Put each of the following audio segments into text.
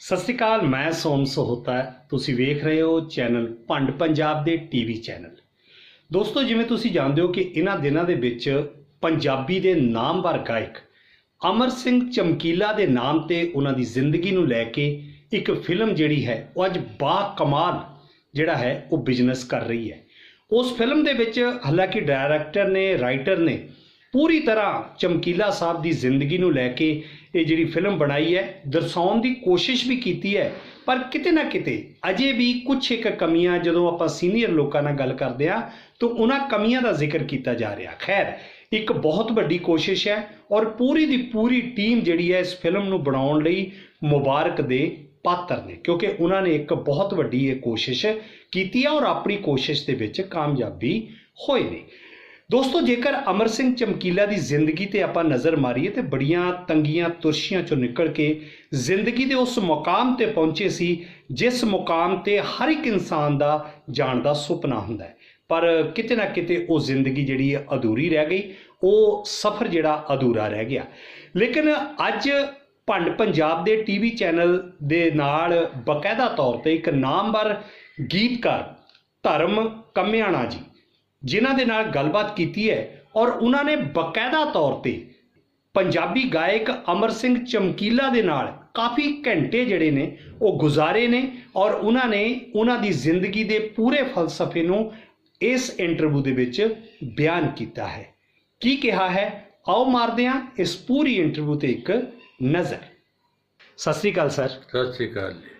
ਸਤਿ ਸ਼੍ਰੀ ਅਕਾਲ, ਮੈਂ ਸੋਮ ਸੋਹਤਾ। ਤੁਸੀਂ ਵੇਖ ਰਹੇ ਹੋ ਚੈਨਲ ਭੰਡ ਪੰਜਾਬ ਦੇ ਟੀਵੀ ਚੈਨਲ। ਦੋਸਤੋ, ਜਿਵੇਂ ਤੁਸੀਂ ਜਾਣਦੇ ਹੋ ਕਿ ਇਹਨਾਂ ਦਿਨਾਂ ਦੇ ਵਿੱਚ ਪੰਜਾਬੀ ਦੇ ਨਾਮਵਰ ਗਾਇਕ ਅਮਰ ਸਿੰਘ ਚਮਕੀਲਾ ਦੇ ਨਾਮ ਤੇ ਉਹਨਾਂ ਦੀ ਜ਼ਿੰਦਗੀ ਨੂੰ ਲੈ ਕੇ ਇੱਕ ਫਿਲਮ ਜਿਹੜੀ ਹੈ, ਉਹ ਅੱਜ ਬਾ ਕਮਾਲ ਜਿਹੜਾ ਹੈ, ਉਹ ਬਿਜ਼ਨਸ ਕਰ ਰਹੀ ਹੈ। ਉਸ ਫਿਲਮ ਦੇ ਵਿੱਚ ਹਾਲਾਂਕਿ ਡਾਇਰੈਕਟਰ ਨੇ ਰਾਈਟਰ ਨੇ ਪੂਰੀ ਤਰ੍ਹਾਂ ਚਮਕੀਲਾ ਸਾਹਿਬ ਦੀ ਜ਼ਿੰਦਗੀ ਨੂੰ ਲੈ ਕੇ ਇਹ ਜਿਹੜੀ ਫਿਲਮ ਬਣਾਈ ਹੈ, ਦਰਸਾਉਣ ਦੀ ਕੋਸ਼ਿਸ਼ ਵੀ ਕੀਤੀ ਹੈ, ਪਰ ਕਿਤੇ ਨਾ ਕਿਤੇ ਅਜੇ ਵੀ ਕੁਝ ਇੱਕ ਕਮੀਆਂ ਜਦੋਂ ਆਪਾਂ ਸੀਨੀਅਰ ਲੋਕਾਂ ਨਾਲ ਗੱਲ ਕਰਦੇ ਆ ਤਾਂ ਉਹਨਾਂ ਕਮੀਆਂ ਦਾ ਜ਼ਿਕਰ ਕੀਤਾ ਜਾ ਰਿਹਾ। ਖੈਰ, ਇੱਕ ਬਹੁਤ ਵੱਡੀ ਕੋਸ਼ਿਸ਼ ਹੈ ਔਰ ਪੂਰੀ ਦੀ ਪੂਰੀ ਟੀਮ ਜਿਹੜੀ ਹੈ ਇਸ ਫਿਲਮ ਨੂੰ ਬਣਾਉਣ ਲਈ ਮੁਬਾਰਕ ਦੇ ਪਾਤਰ ਨੇ, ਕਿਉਂਕਿ ਉਹਨਾਂ ਨੇ ਇੱਕ ਬਹੁਤ ਵੱਡੀ ਇਹ ਕੋਸ਼ਿਸ਼ ਕੀਤੀ ਹੈ ਔਰ ਆਪਣੀ ਕੋਸ਼ਿਸ਼ ਦੇ ਵਿੱਚ ਕਾਮਯਾਬੀ ਹੋਏ ਨੇ। ਦੋਸਤੋ, ਜੇਕਰ ਅਮਰ ਸਿੰਘ ਚਮਕੀਲਾ ਦੀ ਜ਼ਿੰਦਗੀ ਤੇ ਆਪਾਂ ਨਜ਼ਰ ਮਾਰੀਏ ਤੇ ਬੜੀਆਂ ਤੰਗੀਆਂ, ਤੁਰਸ਼ੀਆਂ ਚੋਂ ਨਿਕਲ ਕੇ ਜ਼ਿੰਦਗੀ ਦੇ ਉਸ ਮੁਕਾਮ ਤੇ ਪਹੁੰਚੇ ਸੀ, ਜਿਸ ਮੁਕਾਮ ਤੇ ਹਰ ਇੱਕ ਇਨਸਾਨ ਦਾ ਜਾਣ ਦਾ ਸੁਪਨਾ ਹੁੰਦਾ ਹੈ। ਪਰ ਕਿਤੇ ਨਾ ਕਿਤੇ ਉਹ ਜ਼ਿੰਦਗੀ ਜਿਹੜੀ ਹੈ, ਅਧੂਰੀ ਰਹਿ ਗਈ, ਉਹ ਸਫ਼ਰ ਜਿਹੜਾ ਅਧੂਰਾ ਰਹਿ ਗਿਆ। ਲੇਕਿਨ ਅੱਜ ਭੰਡ ਪੰਜਾਬ ਦੇ ਟੀਵੀ ਚੈਨਲ ਦੇ ਨਾਲ ਬਕਾਇਦਾ ਤੌਰ ਤੇ ਇੱਕ ਨਾਮਵਰ ਗੀਤਕਾਰ ਧਰਮ ਕਮਿਆਣਾ ਜੀ ਜਿਨ੍ਹਾਂ ਦੇ ਨਾਲ ਗੱਲਬਾਤ ਕੀਤੀ ਹੈ ਔਰ ਉਹਨਾਂ ਨੇ ਬਕਾਇਦਾ ਤੌਰ ਤੇ ਪੰਜਾਬੀ ਗਾਇਕ ਅਮਰ ਸਿੰਘ ਚਮਕੀਲਾ ਦੇ ਨਾਲ ਕਾਫੀ ਘੰਟੇ ਜਿਹੜੇ ਨੇ ਉਹ ਗੁਜ਼ਾਰੇ ਨੇ ਔਰ ਉਹਨਾਂ ਨੇ ਉਹਨਾਂ ਦੀ ਜ਼ਿੰਦਗੀ ਦੇ ਪੂਰੇ ਫਲਸਫੇ ਨੂੰ ਇਸ ਇੰਟਰਵਿਊ ਦੇ ਵਿੱਚ ਬਿਆਨ ਕੀਤਾ ਹੈ। ਕੀ ਕਿਹਾ ਹੈ? ਆਓ ਮਾਰਦੇ ਹਾਂ ਇਸ ਪੂਰੀ ਇੰਟਰਵਿਊ ਤੇ ਇੱਕ ਨਜ਼ਰ। ਸਤਿ ਸ੍ਰੀ ਅਕਾਲ ਸਰ। ਸਤਿ ਸ੍ਰੀ ਅਕਾਲ ਜੀ।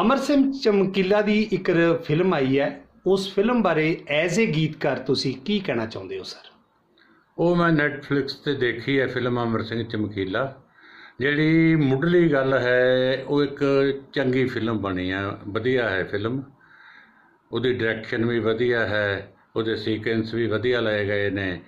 ਅਮਰ ਸਿੰਘ ਚਮਕੀਲਾ ਦੀ ਇੱਕ ਫਿਲਮ ਆਈ ਹੈ। ਉਸ ਫਿਲਮ ਬਾਰੇ ਐਜ਼ ਏ ਗੀਤਕਾਰ ਤੁਸੀਂ ਕੀ ਕਹਿਣਾ ਚਾਹੁੰਦੇ ਹੋ, ਸਰ? ਉਹ ਮੈਂ ਨੈਟਫਲਿਕਸ ਤੇ ਦੇਖੀ ਹੈ ਫਿਲਮ ਅਮਰ ਸਿੰਘ ਚਮਕੀਲਾ। ਜਿਹੜੀ ਮੁੱਢਲੀ ਗੱਲ ਹੈ, ਉਹ ਇੱਕ ਚੰਗੀ ਫਿਲਮ ਬਣੀ ਆ, ਵਧੀਆ ਹੈ ਫਿਲਮ। ਉਹਦੀ ਡਾਇਰੈਕਸ਼ਨ ਵੀ ਵਧੀਆ ਹੈ, ਉਹਦੇ ਸੀਕੁਐਂਸ ਵੀ ਵਧੀਆ ਲਏ ਗਏ ਨੇ।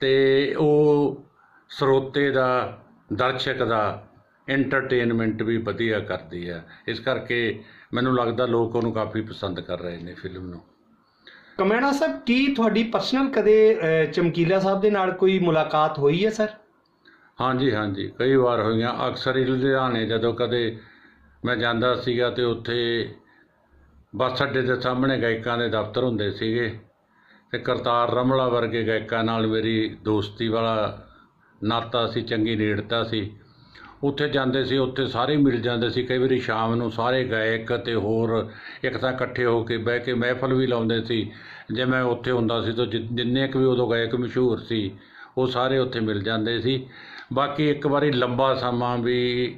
ਤੇ ਉਹ ਸਰੋਤੇ ਦਾ, ਦਰਸ਼ਕ ਦਾ ਐਂਟਰਟੇਨਮੈਂਟ ਵੀ ਵਧੀਆ ਕਰਦੀ ਹੈ ਇਸ ਕਰਕੇ ਮੈਨੂੰ ਲੱਗਦਾ ਲੋਕ ਉਹਨੂੰ ਕਾਫੀ ਪਸੰਦ ਕਰ ਰਹੇ ਨੇ ਫਿਲਮ ਨੂੰ। ਕਮੈਣਾ ਸਾਹਿਬ, ਕੀ ਤੁਹਾਡੀ ਪਰਸਨਲ ਕਦੇ ਚਮਕੀਲਾ ਸਾਹਿਬ ਦੇ ਨਾਲ ਕੋਈ ਮੁਲਾਕਾਤ ਹੋਈ ਹੈ ਸਰ ਹਾਂਜੀ ਹਾਂਜੀ। ਕਈ ਵਾਰ ਹੋਈਆਂ। ਅਕਸਰ ਹੀ ਲੁਧਿਆਣੇ ਜਦੋਂ ਕਦੇ ਮੈਂ ਜਾਂਦਾ ਸੀਗਾ ਤੇ ਉੱਥੇ ਬੱਸ ਅੱਡੇ ਦੇ ਸਾਹਮਣੇ ਗਾਇਕਾਂ ਦੇ ਦਫ਼ਤਰ ਹੁੰਦੇ ਸੀਗੇ ਤੇ ਕਰਤਾਰ ਰਮਲਾ ਵਰਗੇ ਗਾਇਕਾਂ ਨਾਲ ਮੇਰੀ ਦੋਸਤੀ ਵਾਲਾ ਨਾਤਾ ਸੀ, ਚੰਗੀ ਨੇੜਤਾ ਸੀ। ਉੱਥੇ ਜਾਂਦੇ ਸੀ, ਉੱਥੇ ਸਾਰੇ ਮਿਲ ਜਾਂਦੇ ਸੀ। ਕਈ ਵਾਰੀ ਸ਼ਾਮ ਨੂੰ ਸਾਰੇ ਗਾਇਕ ਅਤੇ ਹੋਰ, ਇੱਕ ਤਾਂ ਇਕੱਠੇ ਹੋ ਕੇ ਬਹਿ ਕੇ ਮਹਿਫਲ ਵੀ ਲਾਉਂਦੇ ਸੀ। ਜੇ ਮੈਂ ਉੱਥੇ ਹੁੰਦਾ ਸੀ ਤਾਂ ਜਿ- ਜਿੰਨੇ ਕੁ ਵੀ ਉਦੋਂ ਗਾਇਕ ਮਸ਼ਹੂਰ ਸੀ, ਉਹ ਸਾਰੇ ਉੱਥੇ ਮਿਲ ਜਾਂਦੇ ਸੀ। ਬਾਕੀ ਇੱਕ ਵਾਰੀ ਲੰਬਾ ਸਮਾਂ ਵੀ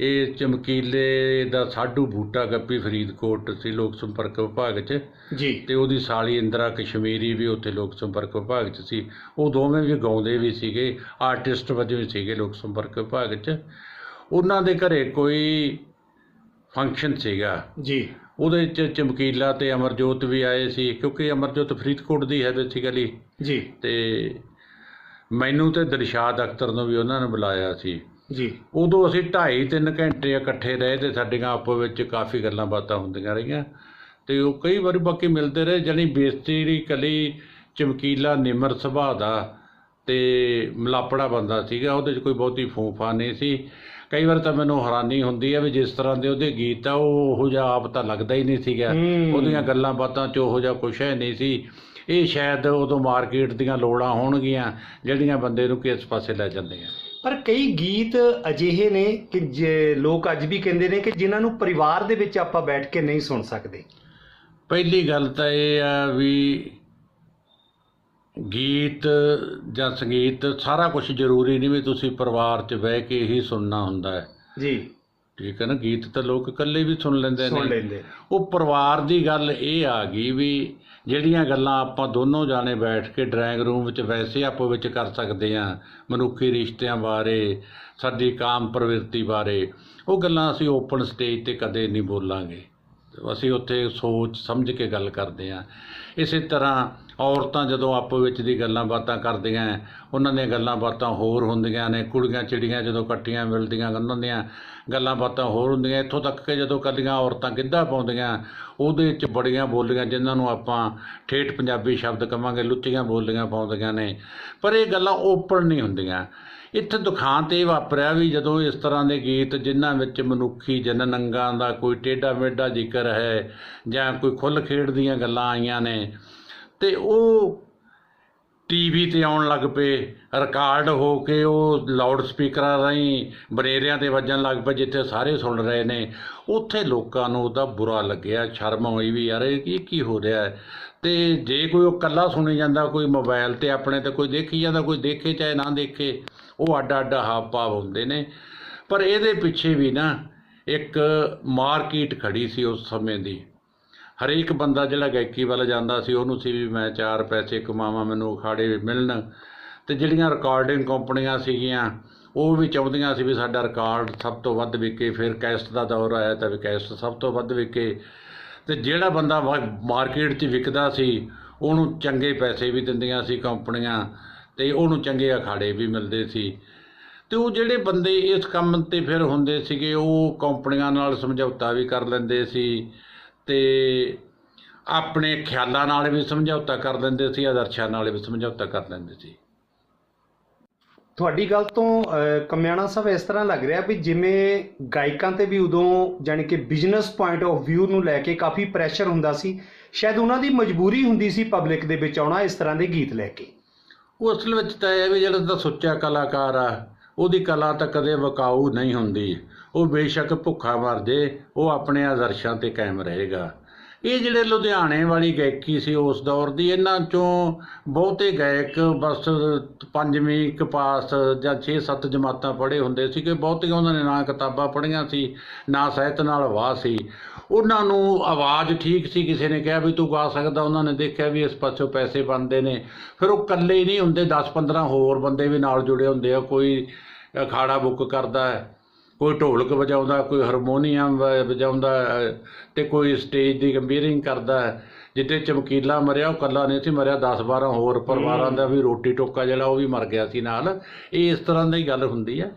ਇਹ ਚਮਕੀਲੇ ਦਾ ਸਾਡੂ ਬੂਟਾ ਗੱਪੀ ਫਰੀਦਕੋਟ ਸੀ ਲੋਕ ਸੰਪਰਕ ਵਿਭਾਗ 'ਚ। ਜੀ। ਤੇ ਉਹਦੀ ਸਾਲੀ ਇੰਦਰਾ ਕਸ਼ਮੀਰੀ ਵੀ ਉੱਥੇ ਲੋਕ ਸੰਪਰਕ ਵਿਭਾਗ 'ਚ ਸੀ। ਉਹ ਦੋਵੇਂ ਵੀ ਗਾਉਂਦੇ ਵੀ ਸੀਗੇ ਆਰਟਿਸਟ ਵਜੋਂ ਵੀ ਸੀਗੇ ਲੋਕ ਸੰਪਰਕ ਵਿਭਾਗ 'ਚ। ਉਹਨਾਂ ਦੇ ਘਰੇ ਕੋਈ ਫੰਕਸ਼ਨ ਸੀਗਾ। ਜੀ। ਉਹਦੇ 'ਚ ਚਮਕੀਲਾ ਤੇ ਅਮਰਜੋਤ ਵੀ ਆਏ ਸੀ ਕਿਉਂਕਿ ਅਮਰਜੋਤ ਫਰੀਦਕੋਟ ਦੀ ਹੈ ਬੇਸਿਕਲੀ ਜੀ। ਤੇ ਮੈਨੂੰ ਤੇ ਦਿਲਸ਼ਾਦ ਅਖਤਰ ਨੂੰ ਵੀ ਉਹਨਾਂ ਨੇ ਬੁਲਾਇਆ ਸੀ। ਜੀ। ਉਦੋਂ ਅਸੀਂ 2.5 3 ਘੰਟੇ ਇਕੱਠੇ ਰਹੇ ਤੇ ਸਾਡੀਆਂ ਆਪੋ ਵਿੱਚ ਕਾਫੀ ਗੱਲਾਂ ਬਾਤਾਂ ਹੁੰਦੀਆਂ ਰਹੀਆਂ। ਤੇ ਉਹ ਕਈ ਵਾਰੀ ਬਾਕੀ ਮਿਲਦੇ ਰਹੇ ਜਾਣੀ ਬੇਇੱਜ਼ਤੀ ਦੀ ਕਲੀ ਚਮਕੀਲਾ ਨਿਮਰ ਸੁਭਾਅ ਦਾ ਤੇ ਮਲਾਪੜਾ ਬੰਦਾ ਸੀਗਾ ਉਹਦੇ 'ਚ ਕੋਈ ਬਹੁਤੀ ਫੂਫਾ ਨਹੀਂ ਸੀ। ਕਈ ਵਾਰ ਤਾਂ ਮੈਨੂੰ ਹੈਰਾਨੀ ਹੁੰਦੀ ਹੈ ਵੀ ਜਿਸ ਤਰ੍ਹਾਂ ਦੇ ਉਹਦੇ ਗੀਤ ਆ ਉਹ ਉਹੋ ਜਿਹਾ ਆਪ ਤਾਂ ਲੱਗਦਾ ਹੀ ਨਹੀਂ ਸੀਗਾ। ਉਹਦੀਆਂ ਗੱਲਾਂ ਬਾਤਾਂ 'ਚ ਉਹੋ ਜਿਹਾ ਕੁਛ ਹੈ ਨਹੀਂ ਸੀ। ਇਹ ਸ਼ਾਇਦ ਉਦੋਂ ਮਾਰਕੀਟ ਦੀਆਂ ਲੋੜਾਂ ਹੋਣਗੀਆਂ ਜਿਹੜੀਆਂ ਬੰਦੇ ਨੂੰ ਕਿਸ ਪਾਸੇ ਲੈ ਜਾਂਦੀਆਂ ਪਰ ਕਈ ਗੀਤ ਅਜਿਹੇ ਨੇ ਕਿ ਜੇ ਲੋਕ ਅੱਜ ਵੀ ਕਹਿੰਦੇ ਨੇ ਕਿ ਜਿਨ੍ਹਾਂ ਨੂੰ ਪਰਿਵਾਰ ਦੇ ਵਿੱਚ ਆਪਾਂ ਬੈਠ ਕੇ ਨਹੀਂ ਸੁਣ ਸਕਦੇ। ਪਹਿਲੀ ਗੱਲ ਤਾਂ ਇਹ ਆ ਵੀ ਗੀਤ ਜਾਂ ਸੰਗੀਤ ਸਾਰਾ ਕੁਝ ਜ਼ਰੂਰੀ ਨਹੀਂ ਵੀ ਤੁਸੀਂ ਪਰਿਵਾਰ 'ਚ ਬਹਿ ਕੇ ਹੀ ਸੁਣਨਾ ਹੁੰਦਾ ਹੈ। ਜੀ। ਠੀਕ ਹੈ ਨਾ ਗੀਤ ਤਾਂ ਲੋਕ ਇਕੱਲੇ ਵੀ ਸੁਣ ਲੈਂਦੇ ਸੁਣ ਨੇ। ਲੈਂਦੇ ਉਹ ਪਰਿਵਾਰ ਦੀ ਗੱਲ ਇਹ ਆ ਗਈ ਵੀ ਜਿਹੜੀਆਂ ਗੱਲਾਂ ਆਪਾਂ ਦੋਨੋਂ ਜਾਣੇ ਬੈਠ ਕੇ ਡਰਾਇੰਗ ਰੂਮ ਵਿੱਚ ਵੈਸੇ ਆਪੋ ਵਿੱਚ ਕਰ ਸਕਦੇ ਆ ਮਨੁੱਖੀ ਰਿਸ਼ਤਿਆਂ ਬਾਰੇ ਸਾਡੀ ਕਾਮ ਪ੍ਰਵਿਰਤੀ ਬਾਰੇ ਉਹ ਗੱਲਾਂ ਅਸੀਂ ਓਪਨ ਸਟੇਜ ਤੇ ਕਦੇ ਨਹੀਂ ਬੋਲਾਂਗੇ। ਅਸੀਂ ਉੱਥੇ ਸੋਚ ਸਮਝ ਕੇ ਗੱਲ ਕਰਦੇ ਆ ਇਸੇ ਤਰ੍ਹਾਂ ਔਰਤਾਂ ਜਦੋਂ ਆਪੋ ਵਿੱਚ ਦੀ ਗੱਲਾਂ ਬਾਤਾਂ ਕਰਦੀਆਂ, ਉਹਨਾਂ ਦੀਆਂ ਗੱਲਾਂ ਬਾਤਾਂ ਹੋਰ ਹੁੰਦੀਆਂ ਨੇ, ਕੁੜੀਆਂ ਚਿੜੀਆਂ ਜਦੋਂ ਇਕੱਠੀਆਂ ਮਿਲਦੀਆਂ ਉਹਨਾਂ ਦੀਆਂ ਗੱਲਾਂ ਬਾਤਾਂ ਹੋਰ ਹੁੰਦੀਆਂ, ਇੱਥੋਂ ਤੱਕ ਕਿ ਜਦੋਂ ਕੱਲੀਆਂ ਔਰਤਾਂ ਗਿੱਧਾ ਪਾਉਂਦੀਆਂ, ਉਹਦੇ ਵਿੱਚ ਬੜੀਆਂ ਬੋਲੀਆਂ ਜਿਨ੍ਹਾਂ ਨੂੰ ਆਪਾਂ ਠੇਠ ਪੰਜਾਬੀ ਸ਼ਬਦ ਕਵਾਂਗੇ, ਲੁੱਚੀਆਂ ਬੋਲੀਆਂ ਪਾਉਂਦੀਆਂ ਨੇ। ਪਰ ਇਹ ਗੱਲਾਂ ਓਪਨ ਨਹੀਂ ਹੁੰਦੀਆਂ। ਇੱਥੇ ਦੁਖਾਂਤ ਇਹ ਵਾਪਰਿਆ ਵੀ ਜਦੋਂ ਇਸ ਤਰ੍ਹਾਂ ਦੇ ਗੀਤ ਜਿਨ੍ਹਾਂ ਵਿੱਚ ਮਨੁੱਖੀ ਜਨ ਨੰਗਾ ਦਾ ਕੋਈ ਟੇਢਾ ਮੇਢਾ ਜ਼ਿਕਰ ਹੈ ਜਾਂ ਕੋਈ ਖੁੱਲ ਖੇਡ ਦੀਆਂ ਗੱਲਾਂ ਆਈਆਂ ਨੇ ਤੇ ਉਹ ਟੀਵੀ ਤੇ ਆਉਣ ਲੱਗ ਪਏ ਰਿਕਾਰਡ ਹੋ ਕੇ ਉਹ ਲਾਊਡ ਸਪੀਕਰਾਂ ਰਾਹੀਂ ਬਨੇਰਿਆਂ ਤੇ ਵੱਜਣ ਲੱਗ ਪਏ, ਜਿੱਥੇ ਸਾਰੇ ਸੁਣ ਰਹੇ ਨੇ। ਉੱਥੇ ਲੋਕਾਂ ਨੂੰ ਉਹਦਾ ਬੁਰਾ ਲੱਗਿਆ, ਸ਼ਰਮ ਹੋਈ ਵੀ ਯਾਰ ਇਹ ਕੀ ਹੋ ਰਿਹਾ ਅਤੇ ਜੇ ਕੋਈ ਉਹ ਇਕੱਲਾ ਸੁਣੀ ਜਾਂਦਾ, ਕੋਈ ਮੋਬਾਈਲ ਤੇ ਆਪਣੇ ਤੇ ਕੋਈ ਦੇਖੀ ਜਾਂਦਾ, ਕੋਈ ਦੇਖੇ ਚਾਹੇ ਨਾ ਦੇਖੇ, ਉਹ ਅੱਡ ਅੱਡ ਹਾਵ ਭਾਵ ਹੁੰਦੇ ਨੇ। ਪਰ ਇਹਦੇ ਪਿੱਛੇ ਵੀ ਨਾ ਇੱਕ ਮਾਰਕੀਟ ਖੜੀ ਸੀ ਉਸ ਸਮੇਂ ਦੀ। ਹਰੇਕ ਬੰਦਾ ਜਿਹੜਾ ਗਾਇਕੀ ਵੱਲ ਜਾਂਦਾ ਸੀ, ਉਹਨੂੰ ਸੀ ਵੀ ਮੈਂ ਚਾਰ ਪੈਸੇ ਕਮਾਵਾਂ, ਮੈਨੂੰ ਅਖਾੜੇ ਮਿਲਣ। ਅਤੇ ਜਿਹੜੀਆਂ ਰਿਕਾਰਡਿੰਗ ਕੰਪਨੀਆਂ ਸੀਗੀਆਂ, ਉਹ ਵੀ ਚਾਹੁੰਦੀਆਂ ਸੀ ਵੀ ਸਾਡਾ ਰਿਕਾਰਡ ਸਭ ਤੋਂ ਵੱਧ ਵਿਕੇ। ਫਿਰ ਕੈਸਟ ਦਾ ਦੌਰ ਆਇਆ ਤਾਂ ਵੀ ਕੈਸਟ ਸਭ ਤੋਂ ਵੱਧ ਵਿਕੇ। ਤੇ ਜਿਹੜਾ ਬੰਦਾ ਮਾਰਕੀਟ 'ਚ ਵਿਕਦਾ ਸੀ, ਉਹਨੂੰ ਚੰਗੇ ਪੈਸੇ ਵੀ ਦਿੰਦੀਆਂ ਸੀ ਕੰਪਨੀਆਂ ਤੇ ਉਹਨੂੰ ਚੰਗੇ ਅਖਾੜੇ ਵੀ ਮਿਲਦੇ ਸੀ। ਤੇ ਉਹ ਜਿਹੜੇ ਬੰਦੇ ਇਸ ਕੰਮ ਤੇ ਫਿਰ ਹੁੰਦੇ ਸੀਗੇ, ਉਹ ਕੰਪਨੀਆਂ ਨਾਲ ਸਮਝੌਤਾ ਵੀ ਕਰ ਲੈਂਦੇ ਸੀ। ਤੇ ਆਪਣੇ ਖਿਆਲਾਂ ਨਾਲ ਵੀ ਸਮਝੌਤਾ ਕਰ ਲੈਂਦੇ ਸੀ ਆਦਰਸ਼ਾਂ ਨਾਲ ਵੀ ਸਮਝੌਤਾ ਕਰ ਲੈਂਦੇ ਸੀ। ਤੁਹਾਡੀ ਗੱਲ ਤੋਂ ਕਮਿਆਣਾ ਸਾਹਿਬ ਇਸ ਤਰ੍ਹਾਂ ਲੱਗ ਰਿਹਾ ਵੀ ਜਿਵੇਂ ਗਾਇਕਾਂ ਤੇ ਵੀ ਉਦੋਂ ਜਾਣੀ ਕਿ ਬਿਜ਼ਨਸ ਪੁਆਇੰਟ ਆਫ View ਨੂੰ ਲੈ ਕੇ ਕਾਫੀ ਪ੍ਰੈਸ਼ਰ ਹੁੰਦਾ ਸੀ ਸ਼ਾਇਦ ਉਹਨਾਂ ਦੀ ਮਜਬੂਰੀ ਹੁੰਦੀ ਸੀ ਪਬਲਿਕ ਦੇ ਵਿੱਚ ਆਉਣਾ ਇਸ ਤਰ੍ਹਾਂ ਦੇ ਗੀਤ ਲੈ ਕੇ। ਉਹ ਅਸਲ ਵਿੱਚ ਤਾਂ ਇਹ ਵੀ ਜਿਹੜਾ ਦਾ ਸੁੱਚਾ ਕਲਾਕਾਰ ਆ ਉਹਦੀ ਕਲਾ ਤਾਂ ਕਦੇ ਵਿਕਾਊ ਨਹੀਂ ਹੁੰਦੀ। ਉਹ ਬੇਸ਼ੱਕ ਭੁੱਖਾ ਮਰ ਜੇ ਉਹ ਆਪਣੇ ਆਦਰਸ਼ਾਂ ਤੇ ਕਾਇਮ ਰਹੇਗਾ। ਇਹ ਜਿਹੜੇ ਲੁਧਿਆਣੇ ਵਾਲੀ ਗਾਇਕੀ ਸੀ ਉਸ ਦੌਰ ਦੀ, ਇਹਨਾਂ ਚੋਂ ਬਹੁਤੇ ਗਾਇਕ ਬਸ ਪੰਜਵੀਂ, ਇੱਕ ਪਾਸ ਜਾਂ 6-7 ਜਮਾਤਾਂ ਪੜ੍ਹੇ ਹੁੰਦੇ ਸੀ ਕਿ ਬਹੁਤੀਆਂ ਉਹਨਾਂ ਨੇ ਨਾ ਕਿਤਾਬਾਂ ਪੜ੍ਹੀਆਂ ਸੀ, ਨਾ ਸਾਹਿਤ ਨਾਲ ਵਾਹ ਸੀ। ਉਹਨਾਂ ਨੂੰ ਆਵਾਜ਼ ਠੀਕ ਸੀ, ਕਿਸੇ ਨੇ ਕਿਹਾ ਵੀ ਤੂੰ ਗਾ ਸਕਦਾ, ਉਹਨਾਂ ਨੇ ਦੇਖਿਆ ਵੀ ਇਸ ਪਾਸੋਂ ਪੈਸੇ ਬਣਦੇ ਨੇ। ਫਿਰ ਉਹ ਇਕੱਲੇ ਹੀ ਨਹੀਂ ਹੁੰਦੇ 10-15 ਹੋਰ ਬੰਦੇ ਵੀ ਨਾਲ ਜੁੜੇ ਹੁੰਦੇ ਆ, ਕੋਈ ਅਖਾੜਾ ਬੁੱਕ ਕਰਦਾ ਹੈ। ਕੋਈ ਢੋਲਕ ਵਜਾਉਂਦਾ ਕੋਈ ਹਾਰਮੋਨੀਅਮ ਵਜਾਉਂਦਾ ਹੈ, ਤੇ ਕੋਈ ਸਟੇਜ ਦੀ ਗੰਭੀਰਿੰਗ ਕਰਦਾ ਹੈ। ਜਿੱਥੇ ਚਮਕੀਲਾ ਮਰਿਆ ਉਹ ਕੱਲਾ ਨਹੀਂ ਸੀ ਮਰਿਆ 10 12 ਹੋਰ ਪਰਿਵਾਰਾਂ ਦਾ ਵੀ ਰੋਟੀ ਟੋਕਾ ਜਿਹੜਾ ਉਹ ਵੀ ਮਰ ਗਿਆ ਸੀ ਨਾਲ ਇਹ ਇਸ ਤਰ੍ਹਾਂ ਦੀ ਗੱਲ ਹੁੰਦੀ ਹੈ